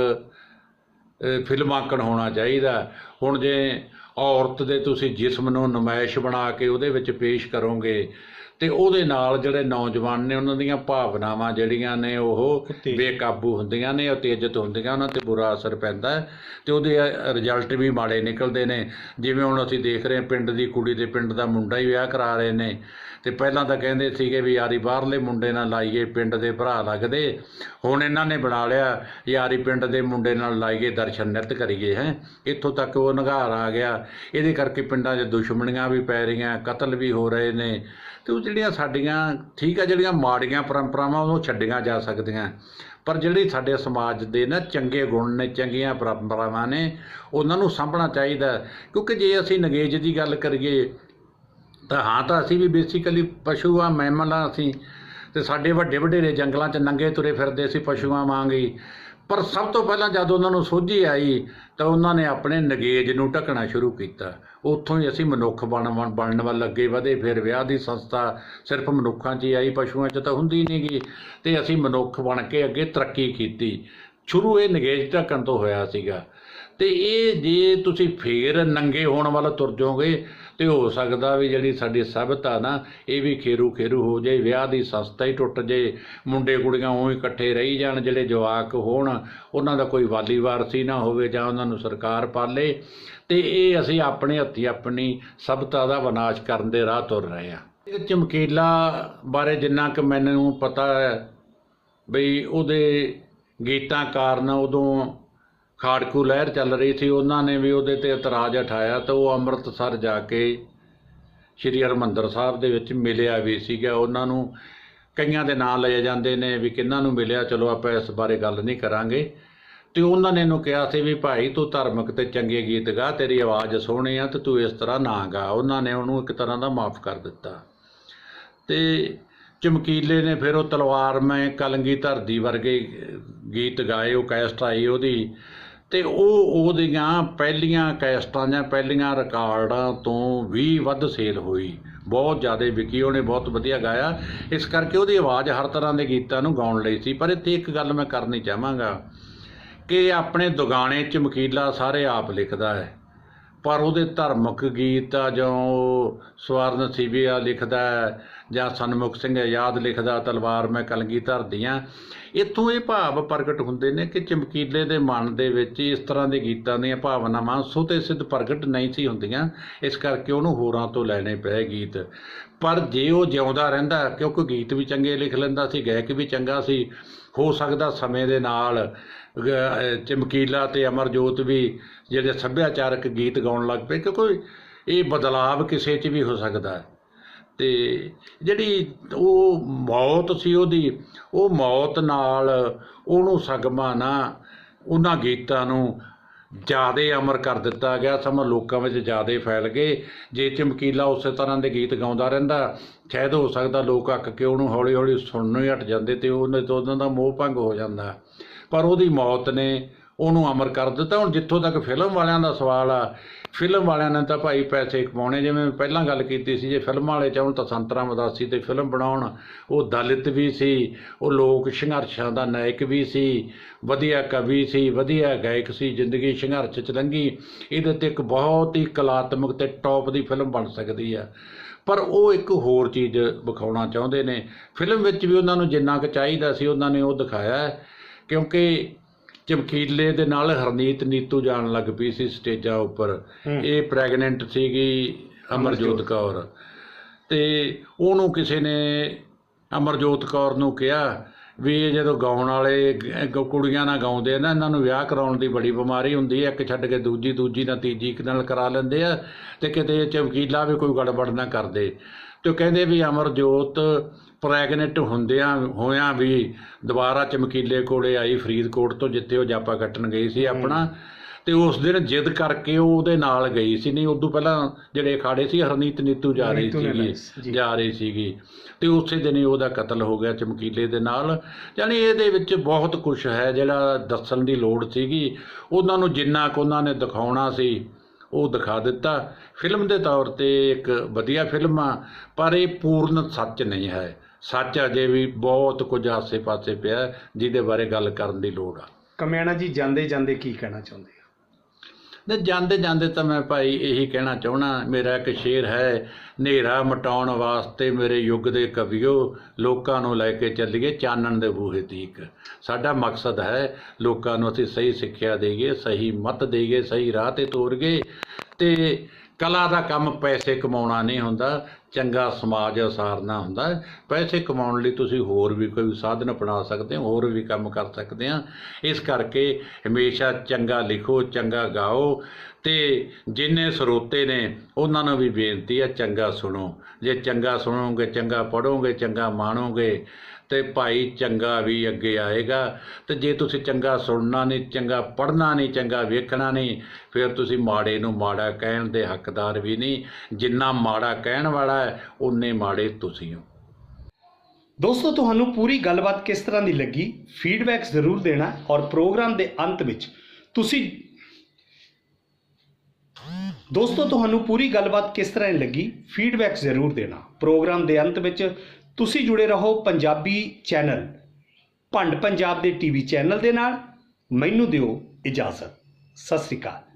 ਫਿਲਮਾਂਕਣ ਹੋਣਾ ਚਾਹੀਦਾ। ਹੁਣ ਜੇ ਔਰਤ ਦੇ ਤੁਸੀਂ ਜਿਸਮ ਨੂੰ ਨਮਾਇਸ਼ ਬਣਾ ਕੇ ਉਹਦੇ ਵਿੱਚ ਪੇਸ਼ ਕਰੋਗੇ ਤੇ ਉਹਦੇ ਨਾਲ ਜਿਹੜੇ ਨੌਜਵਾਨ ਨੇ ਉਹਨਾਂ ਦੀਆਂ ਭਾਵਨਾਵਾਂ ਜਿਹੜੀਆਂ ਨੇ ਉਹ ਬੇਕਾਬੂ ਹੁੰਦੀਆਂ ਨੇ ਉਤੇਜਿਤ ਹੁੰਦੀਆਂ ਉਹਨਾਂ ਤੇ ਬੁਰਾ ਅਸਰ ਪੈਂਦਾ ਤੇ ਉਹਦੇ ਰਿਜ਼ਲਟ ਵੀ ਮਾੜੇ ਨਿਕਲਦੇ ਨੇ। ਜਿਵੇਂ ਹੁਣ ਅਸੀਂ ਦੇਖ ਰਹੇ ਹਾਂ ਪਿੰਡ ਦੀ ਕੁੜੀ ਦੇ ਪਿੰਡ ਦਾ ਮੁੰਡਾ ਹੀ ਵਿਆਹ ਕਰਾ ਰਹੇ ਨੇ। ਤੇ ਪਹਿਲਾਂ ਤਾਂ ਕਹਿੰਦੇ ਸੀਗੇ ਵੀ ਯਾਰੀ ਬਾਹਰਲੇ ਮੁੰਡੇ ਨਾਲ ਲਾਈਏ ਪਿੰਡ ਦੇ ਭਰਾ ਲੱਗਦੇ। ਹੁਣ ਇਹਨਾਂ ਨੇ ਬਣਾ ਲਿਆ ਯਾਰੀ ਪਿੰਡ ਦੇ ਮੁੰਡੇ ਨਾਲ ਲਾਈਏ ਦਰਸ਼ਨ ਨਿਤ ਕਰੀਏ ਹੈ। ਇੱਥੋਂ ਤੱਕ ਉਹ ਨਿਗਾਰ ਆ ਗਿਆ। ਇਹਦੇ ਕਰਕੇ ਪਿੰਡਾਂ 'ਚ ਦੁਸ਼ਮਣੀਆਂ ਵੀ ਪੈ ਰਹੀਆਂ ਕਤਲ ਵੀ ਹੋ ਰਹੇ ਨੇ। ਤੇ ਉਹ ਜਿਹੜੀਆਂ ਸਾਡੀਆਂ, ਠੀਕ ਆ, ਜਿਹੜੀਆਂ ਮਾੜੀਆਂ ਪਰੰਪਰਾਵਾਂ, ਉਹਨੂੰ ਛੱਡੀਆਂ ਜਾ ਸਕਦੀਆਂ। ਪਰ ਜਿਹੜੀ ਸਾਡੇ ਸਮਾਜ ਦੇ ਨਾ ਚੰਗੇ ਗੁਣ ਨੇ, ਚੰਗੀਆਂ ਪਰੰਪਰਾਵਾਂ ਨੇ, ਉਹਨਾਂ ਨੂੰ ਸਾਂਭਣਾ ਚਾਹੀਦਾ ਕਿਉਂਕਿ ਜੇ ਅਸੀਂ ਨਗੇਜ ਦੀ ਗੱਲ ਕਰੀਏ, ਤਾਂ ਹਾਂ, ਤਾਂ ਅਸੀਂ ਵੀ ਬੇਸਿਕਲੀ ਪਸ਼ੂ ਆ ਮੈਮਲ ਆ ਅਸੀਂ। ਤੇ ਸਾਡੇ ਵੱਡੇ ਵਡੇਰੇ ਜੰਗਲਾਂ 'ਚ ਨੰਗੇ ਤੁਰੇ ਫਿਰਦੇ ਸੀ, ਪਸ਼ੂਆਂ ਵਾਂਗ ਹੀ। ਪਰ ਸਭ ਤੋਂ ਪਹਿਲਾਂ ਜਦ ਉਹਨਾਂ ਨੂੰ ਸੋਝੀ ਆਈ ਤਾਂ ਉਹਨਾਂ ਨੇ ਆਪਣੇ ਨਗੇਜ ਨੂੰ ਢਕਣਾ ਸ਼ੁਰੂ ਕੀਤਾ। ਉੱਥੋਂ ਹੀ ਅਸੀਂ ਮਨੁੱਖ ਬਣ ਬਣ- ਬਣਨ ਵੱਲ ਅੱਗੇ ਵਧੇ। ਫਿਰ ਵਿਆਹ ਦੀ ਸੰਸਥਾ ਸਿਰਫ ਮਨੁੱਖਾਂ 'ਚ ਹੀ ਆਈ, ਪਸ਼ੂਆਂ 'ਚ ਤਾਂ ਹੁੰਦੀ ਨਹੀਂ ਗਈ ਤੇ ਅਸੀਂ ਮਨੁੱਖ ਬਣ ਕੇ ਅੱਗੇ ਤਰੱਕੀ ਕੀਤੀ। ਸ਼ੁਰੂ ਇਹ ਨਗੇਜ ਢਕਣ ਤੋਂ ਹੋਇਆ ਸੀਗਾ। ਤੇ ਇਹ ਜੇ ਤੁਸੀਂ ਫੇਰ ਨੰਗੇ ਹੋਣ ਵੱਲ ਤੁਰ ਜਾਓਗੇ ਤੇ ਹੋ ਸਕਦਾ ਵੀ ਜਿਹੜੀ ਸਾਡੀ ਸਭਤਾ ਨਾ, ਇਹ ਵੀ ਖੇਰੂ ਖੇਰੂ ਹੋ ਜਾਏ, ਵਿਆਹ ਦੀ ਸੰਸਥਾ ਹੀ ਟੁੱਟ ਜਾਏ, ਮੁੰਡੇ ਕੁੜੀਆਂ ਉਵੇਂ ਇਕੱਠੇ ਰਹੀ ਜਾਣ, ਜਿਹੜੇ ਜਵਾਕ ਹੋਣ, ਉਹਨਾਂ ਦਾ ਕੋਈ ਵਾਲੀ ਵਾਰਸੀ ਨਾ ਹੋਵੇ ਜਾਂ ਉਹਨਾਂ ਨੂੰ ਸਰਕਾਰ ਪਾਲੇ, ਤੇ ਇਹ ਅਸੀਂ ਆਪਣੇ ਹੱਥੀ ਆਪਣੀ ਸਭਤਾ ਦਾ ਵਿਨਾਸ਼ ਕਰਨ ਦੇ ਰਾਹ ਤੁਰ ਰਹੇ ਹਾਂ। ਇਹ ਚਮਕੀਲਾ ਬਾਰੇ ਜਿੰਨਾ ਕਿ ਮੈਨੂੰ ਪਤਾ ਹੈ, ਬਈ ਉਹਦੇ ਗੀਤਾਂ ਕਾਰਨ ਉਦੋਂ ਖਾੜਕੂ ਲਹਿਰ ਚੱਲ ਰਹੀ ਸੀ, ਉਹਨਾਂ ਨੇ ਵੀ ਉਹਦੇ ਤੇ ਇਤਰਾਜ਼ ਉਠਾਇਆ ਤਾਂ ਉਹ ਅੰਮ੍ਰਿਤਸਰ ਜਾ ਕੇ ਸ਼੍ਰੀ ਹਰਿਮੰਦਰ ਸਾਹਿਬ ਦੇ ਵਿੱਚ ਮਿਲਿਆ ਵੀ ਸੀਗਾ। ਉਹਨਾਂ ਨੂੰ ਕਈਆਂ ਦੇ ਨਾਂ ਲਏ ਜਾਂਦੇ ਨੇ ਵੀ ਕਿੰਨਾਂ ਨੂੰ ਮਿਲਿਆ, ਚਲੋ ਆਪਾਂ ਇਸ ਬਾਰੇ ਗੱਲ ਨਹੀਂ ਕਰਾਂਗੇ। ਤੇ ਉਹਨਾਂ ਨੇ ਇਹਨੂੰ ਕਿਹਾ ਸੀ ਵੀ ਭਾਈ ਤੂੰ ਧਾਰਮਿਕ ਤੇ ਚੰਗੇ ਗੀਤ ਗਾ, ਤੇਰੀ ਆਵਾਜ਼ ਸੋਹਣੀ ਆ ਤੇ ਤੂੰ ਇਸ ਤਰ੍ਹਾਂ ਨਾ ਗਾ। ਉਹਨਾਂ ਨੇ ਉਹਨੂੰ ਇੱਕ ਤਰ੍ਹਾਂ ਦਾ ਮਾਫ ਕਰ ਦਿੱਤਾ। ਤੇ ਚਮਕੀਲੇ ਨੇ ਫਿਰ ਉਹ ਤਲਵਾਰ ਮੈਂ ਕਲੰਗੀ ਧਰਦੀ ਵਰਗੇ ਗੀਤ ਗਾਏ ਉਹ ਕੈਸਟ ਆਈ ਉਹਦੀ। ਤੇ ਉਹ ਉਹਦੀਆਂ ਪਹਿਲੀਆਂ ਕੈਸਟਾਂ ਜਾਂ ਪਹਿਲੀਆਂ ਰਿਕਾਰਡਾਂ ਤੋਂ ਵੀ ਵੱਧ ਸੇਲ ਹੋਈ। ਬਹੁਤ ਜ਼ਿਆਦਾ ਵਿਕੀ, ਉਹਨੇ ਬਹੁਤ ਵਧੀਆ ਗਾਇਆ। ਇਸ ਕਰਕੇ ਉਹਦੀ ਆਵਾਜ਼ ਹਰ ਤਰ੍ਹਾਂ ਦੇ ਗੀਤਾਂ ਨੂੰ ਗਾਉਣ ਲਈ ਸੀ। ਪਰ ਇੱਥੇ ਇੱਕ ਗੱਲ ਮੈਂ ਕਰਨੀ ਚਾਹਾਂਗਾ ਕਿ ਆਪਣੇ ਦੁਗਾਣੇ ਚਮਕੀਲਾ ਸਾਰੇ ਆਪ ਲਿਖਦਾ ਹੈ। ਪਰ ਉਹਦੇ ਧਾਰਮਿਕ ਗੀਤ ਆ ਜਾਂ ਉਹ ਸਵਰਨ ਸੀਬੀਆ ਲਿਖਦਾ ਹੈ ਜਾਂ ਸਨਮੁਖ ਸਿੰਘ ਆਜ਼ਾਦ ਲਿਖਦਾ ਤਲਵਾਰ ਮੈਂ ਕਲਗੀ ਧਰਦੀਆਂ। ਇੱਥੋਂ ਇਹ ਭਾਵ ਪ੍ਰਗਟ ਹੁੰਦੇ ਨੇ ਕਿ ਚਮਕੀਲੇ ਦੇ ਮਨ ਦੇ ਵਿੱਚ ਇਸ ਤਰ੍ਹਾਂ ਦੇ ਗੀਤਾਂ ਦੀਆਂ ਭਾਵਨਾਵਾਂ ਸੁਤੇ ਸਿੱਧ ਪ੍ਰਗਟ ਨਹੀਂ ਸੀ ਹੁੰਦੀਆਂ। ਇਸ ਕਰਕੇ ਉਹਨੂੰ ਹੋਰਾਂ ਤੋਂ ਲੈਣੇ ਪਏ ਗੀਤ। ਪਰ ਜੇ ਉਹ ਜਿਉਂਦਾ ਰਹਿੰਦਾ, ਕਿਉਂਕਿ ਗੀਤ ਵੀ ਚੰਗੇ ਲਿਖ ਲੈਂਦਾ ਸੀ, ਗਾਇਕ ਵੀ ਚੰਗਾ ਸੀ, ਹੋ ਸਕਦਾ ਸਮੇਂ ਦੇ ਨਾਲ ਚਮਕੀਲਾ ਤੇ ਅਮਰਜੋਤ ਵੀ ਜਿਹੜੇ ਸੱਭਿਆਚਾਰਕ ਗੀਤ ਗਾਉਣ ਲੱਗ ਪਏ, ਕਿਉਂਕਿ ਇਹ ਬਦਲਾਵ ਕਿਸੇ 'ਚ ਵੀ ਹੋ ਸਕਦਾ। ਹੈ ਤੇ ਜਿਹੜੀ ਉਹ ਮੌਤ ਸੀ ਉਹਦੀ, ਉਹ ਮੌਤ ਨਾਲ ਉਹਨੂੰ ਸਗਮਾ ਨਾ ਉਹਨਾਂ ਗੀਤਾਂ ਨੂੰ ਜਿਆਦੇ ਅਮਰ ਕਰ ਦਿੱਤਾ ਗਿਆ। ਸਮਾਂ ਲੋਕਾਂ ਵਿੱਚ ਜਿਆਦੇ ਫੈਲ ਗਏ। ਜੇ ਚਮਕੀਲਾ ਉਸੇ ਤਰ੍ਹਾਂ ਦੇ ਗੀਤ ਗਾਉਂਦਾ ਰਹਿੰਦਾ, ਸ਼ਾਇਦ ਹੋ ਸਕਦਾ ਲੋਕ ਅੱਕ ਕੇ ਉਹਨੂੰ ਹੌਲੀ ਹੌਲੀ ਸੁਣਨੋਂ ਹੀ ਹਟ ਜਾਂਦੇ ਤੇ ਉਹਨਾਂ ਤੋਂ ਉਹਨਾਂ ਦਾ ਮੋਹ ਭੰਗ ਹੋ ਜਾਂਦਾ। ਪਰ ਉਹਦੀ ਮੌਤ ਨੇ ਉਹਨੂੰ ਅਮਰ ਕਰ ਦਿੱਤਾ। ਹੁਣ ਜਿੱਥੋਂ ਤੱਕ ਫਿਲਮ ਵਾਲਿਆਂ ਦਾ ਸਵਾਲ ਆ ਫਿਲਮ ਵਾਲਿਆਂ ਨੇ ਤਾਂ ਭਾਈ ਪੈਸੇ ਕਮਾਉਣੇ, ਜਿਵੇਂ ਪਹਿਲਾਂ ਗੱਲ ਕੀਤੀ ਸੀ, ਜੇ ਫਿਲਮਾਂ ਵਾਲੇ ਚਾਹੁਣ ਤਾਂ ਸੰਤਰਾ ਮਦਾਸੀ ਤੇ ਫਿਲਮ ਬਣਾਉਣ। ਉਹ ਦਲਿਤ ਵੀ ਸੀ, ਉਹ ਲੋਕ ਸੰਘਰਸ਼ਾਂ ਦਾ ਨਾਇਕ ਵੀ ਸੀ, ਵਧੀਆ ਕਵੀ ਸੀ, ਵਧੀਆ ਗਾਇਕ ਸੀ, ਜ਼ਿੰਦਗੀ ਸੰਘਰਸ਼ ਚ ਲੰਘੀ। ਇਹਦੇ ਤੇ ਇੱਕ ਬਹੁਤ ਹੀ ਕਲਾਤਮਕ ਤੇ ਟੌਪ ਦੀ ਫਿਲਮ ਬਣ ਸਕਦੀ ਆ। ਪਰ ਉਹ ਇੱਕ ਹੋਰ ਚੀਜ਼ ਵਿਖਾਉਣਾ ਚਾਹੁੰਦੇ ਨੇ। ਫਿਲਮ ਵਿੱਚ ਵੀ ਉਹਨਾਂ ਨੂੰ ਜਿੰਨਾ ਕੁ ਚਾਹੀਦਾ ਸੀ, ਉਹਨਾਂ ਨੇ ਉਹ ਦਿਖਾਇਆ ਕਿਉਂਕਿ ਚਮਕੀਲੇ ਦੇ ਨਾਲ ਹਰਨੀਤ ਨੀਤੂ ਜਾਣ ਲੱਗ ਪਈ ਸੀ ਸਟੇਜਾਂ ਉੱਪਰ। ਇਹ ਪ੍ਰੈਗਨੈਂਟ ਸੀਗੀ ਅਮਰਜੋਤ ਕੌਰ। ਤੇ ਉਹਨੂੰ ਕਿਸੇ ਨੇ ਅਮਰਜੋਤ ਕੌਰ ਨੂੰ ਕਿਹਾ ਵੀ ਇਹ ਜਦੋਂ ਗਾਉਣ ਵਾਲੇ ਕੁੜੀਆਂ ਨਾਲ ਗਾਉਂਦੇ ਆ ਨਾ ਇਹਨਾਂ ਨੂੰ ਵਿਆਹ ਕਰਾਉਣ ਦੀ ਬੜੀ ਬਿਮਾਰੀ ਹੁੰਦੀ ਹੈ ਇੱਕ ਛੱਡ ਕੇ ਦੂਜੀ ਦੂਜੀ ਨਾਲ ਤੀਜੀ ਇੱਕ ਨਾਲ ਕਰਾ ਲੈਂਦੇ ਆ ਤੇ ਕਿਤੇ ਚਮਕੀਲਾ ਵੀ ਕੋਈ ਗੜਬੜ ਨਾ ਕਰਦੇ। ਤੇ ਉਹ ਕਹਿੰਦੇ ਵੀ ਅਮਰਜੋਤ ਪ੍ਰੈਗਨੈਂਟ ਹੁੰਦਿਆਂ ਹੋਇਆਂ ਵੀ ਦੁਬਾਰਾ ਚਮਕੀਲੇ ਕੋਲੇ ਆਈ ਫਰੀਦਕੋਟ ਤੋਂ ਜਿੱਥੇ ਉਹ ਜਾਪਾ ਕੱਟਣ ਗਈ ਸੀ ਆਪਣਾ। ਤੇ ਉਸ ਦਿਨ ਜਿੱਦ ਕਰਕੇ ਉਹ ਉਹਦੇ ਨਾਲ ਗਈ ਸੀ। ਨਹੀਂ ਉਦੋਂ ਪਹਿਲਾਂ ਜਿਹੜੇ ਅਖਾੜੇ ਸੀ ਹਰਨੀਤ ਨੀਤੂ ਜਾ ਰਹੀ ਸੀਗੀ। ਜੀ। ਜਾ ਰਹੀ ਸੀਗੀ। ਤੇ ਉਸੇ ਦਿਨ ਹੀ ਉਹਦਾ ਕਤਲ ਹੋ ਗਿਆ ਚਮਕੀਲੇ ਦੇ ਨਾਲ। ਯਾਨੀ ਇਹਦੇ ਵਿੱਚ ਬਹੁਤ ਕੁਝ ਹੈ ਜਿਹੜਾ ਦੱਸਣ ਦੀ ਲੋੜ ਸੀਗੀ। ਉਹਨਾਂ ਨੂੰ ਜਿੰਨਾ ਕੁ ਉਹਨਾਂ ਨੇ ਦਿਖਾਉਣਾ ਸੀ ਉਹ ਦਿਖਾ ਦਿੱਤਾ। ਫਿਲਮ ਦੇ ਤੌਰ ਤੇ ਇੱਕ ਵਧੀਆ ਫਿਲਮ ਆ, ਪਰ ਇਹ ਪੂਰਨ ਸੱਚ ਨਹੀਂ ਹੈ। ਸੱਚ ਅਜੇ ਵੀ ਬਹੁਤ ਕੁਝ ਆਸੇ-ਪਾਸੇ ਪਿਆ, ਜਿਹਦੇ ਬਾਰੇ ਗੱਲ ਕਰਨ ਦੀ ਲੋੜ ਆ। ਕਮਿਆਣਾ ਜੀ ਜਾਂਦੇ ਜਾਂਦੇ ਕੀ ਕਹਿਣਾ ਚਾਹੁੰਦੇ? ਤੇ ਜਾਂਦੇ ਜਾਂਦੇ ਤਾਂ ਮੈਂ ਭਾਈ ਇਹੀ ਕਹਿਣਾ ਚਾਹਣਾ ਮੇਰਾ ਇੱਕ ਸ਼ੇਰ ਹੈ, ਹਨੇਰਾ ਮਟਾਉਣ ਵਾਸਤੇ ਮੇਰੇ ਯੁੱਗ ਦੇ ਕਵਿਓ, ਲੋਕਾਂ ਨੂੰ ਲੈ ਕੇ ਚੱਲੀਏ ਚਾਨਣ ਦੇ ਬੂਹੇ ਤੀਕ। ਸਾਡਾ ਮਕਸਦ ਹੈ ਲੋਕਾਂ ਨੂੰ ਅਸੀਂ ਸਹੀ ਸਿੱਖਿਆ ਦੇਈਏ, ਸਹੀ ਮਤ ਦੇਈਏ, ਸਹੀ ਰਾਹ ਤੇ ਤੋਰਗੇ ਤੇ ਕਲਾ ਦਾ ਕੰਮ ਪੈਸੇ ਕਮਾਉਣਾ ਨਹੀਂ ਹੁੰਦਾ ਚੰਗਾ ਸਮਾਜ ਉਸਾਰਨਾ ਹੁੰਦਾ ਪੈਸੇ ਕਮਾਉਣ ਲਈ ਤੁਸੀਂ ਹੋਰ ਵੀ ਕੋਈ ਸਾਧਨ ਅਪਣਾ ਸਕਦੇ ਹੋ, ਹੋਰ ਵੀ ਕੰਮ ਕਰ ਸਕਦੇ ਆ ਇਸ ਕਰਕੇ ਹਮੇਸ਼ਾ ਚੰਗਾ ਲਿਖੋ, ਚੰਗਾ ਗਾਓ। ਤੇ ਜਿੰਨੇ ਸਰੋਤੇ ਨੇ, ਉਹਨਾਂ ਨੂੰ ਵੀ ਬੇਨਤੀ ਆ ਚੰਗਾ ਸੁਣੋ। ਜੇ ਚੰਗਾ ਸੁਣੋਗੇ, ਚੰਗਾ ਪੜੋਗੇ ਚੰਗਾ ਮਾਣੋਗੇ, ਤੇ ਭਾਈ ਚੰਗਾ ਵੀ ਅੱਗੇ ਆਏਗਾ। ਤੇ ਜੇ ਤੁਸੀਂ ਚੰਗਾ ਸੁਣਨਾ ਨਹੀਂ, ਚੰਗਾ ਪੜ੍ਹਨਾ ਨਹੀਂ, ਚੰਗਾ ਵੇਖਣਾ ਨਹੀਂ, ਫਿਰ ਤੁਸੀਂ ਮਾੜੇ ਨੂੰ ਮਾੜਾ ਕਹਿਣ ਦੇ ਹੱਕਦਾਰ ਵੀ ਨਹੀਂ। ਜਿੰਨਾ ਮਾੜਾ ਕਹਿਣ ਵਾਲਾ ਹੈ ਉਨੇ ਮਾੜੇ ਤੁਸੀਂ ਹੋ। ਦੋਸਤੋ, ਤੁਹਾਨੂੰ ਪੂਰੀ ਗੱਲਬਾਤ ਕਿਸ ਤਰ੍ਹਾਂ ਦੀ ਲੱਗੀ? ਫੀਡਬੈਕ ਜ਼ਰੂਰ ਦੇਣਾ ਔਰ ਪ੍ਰੋਗਰਾਮ ਦੇ ਅੰਤ ਵਿੱਚ ਤੁਸੀਂ ਦੋਸਤੋ, ਤੁਹਾਨੂੰ ਪੂਰੀ ਗੱਲਬਾਤ ਕਿਸ ਤਰ੍ਹਾਂ ਦੀ ਲੱਗੀ? ਫੀਡਬੈਕ ਜ਼ਰੂਰ ਦੇਣਾ। ਪ੍ਰੋਗਰਾਮ ਦੇ ਅੰਤ ਵਿੱਚ ਤੁਸੀਂ ਜੁੜੇ ਰਹੋ ਪੰਜਾਬੀ ਚੈਨਲ ਭੰਡ ਪੰਜਾਬ ਦੇ ਟੀਵੀ ਚੈਨਲ ਦੇ ਨਾਲ। ਮੈਨੂੰ ਦਿਓ ਇਜਾਜ਼ਤ। ਸਤਿ ਸ੍ਰੀ ਅਕਾਲ।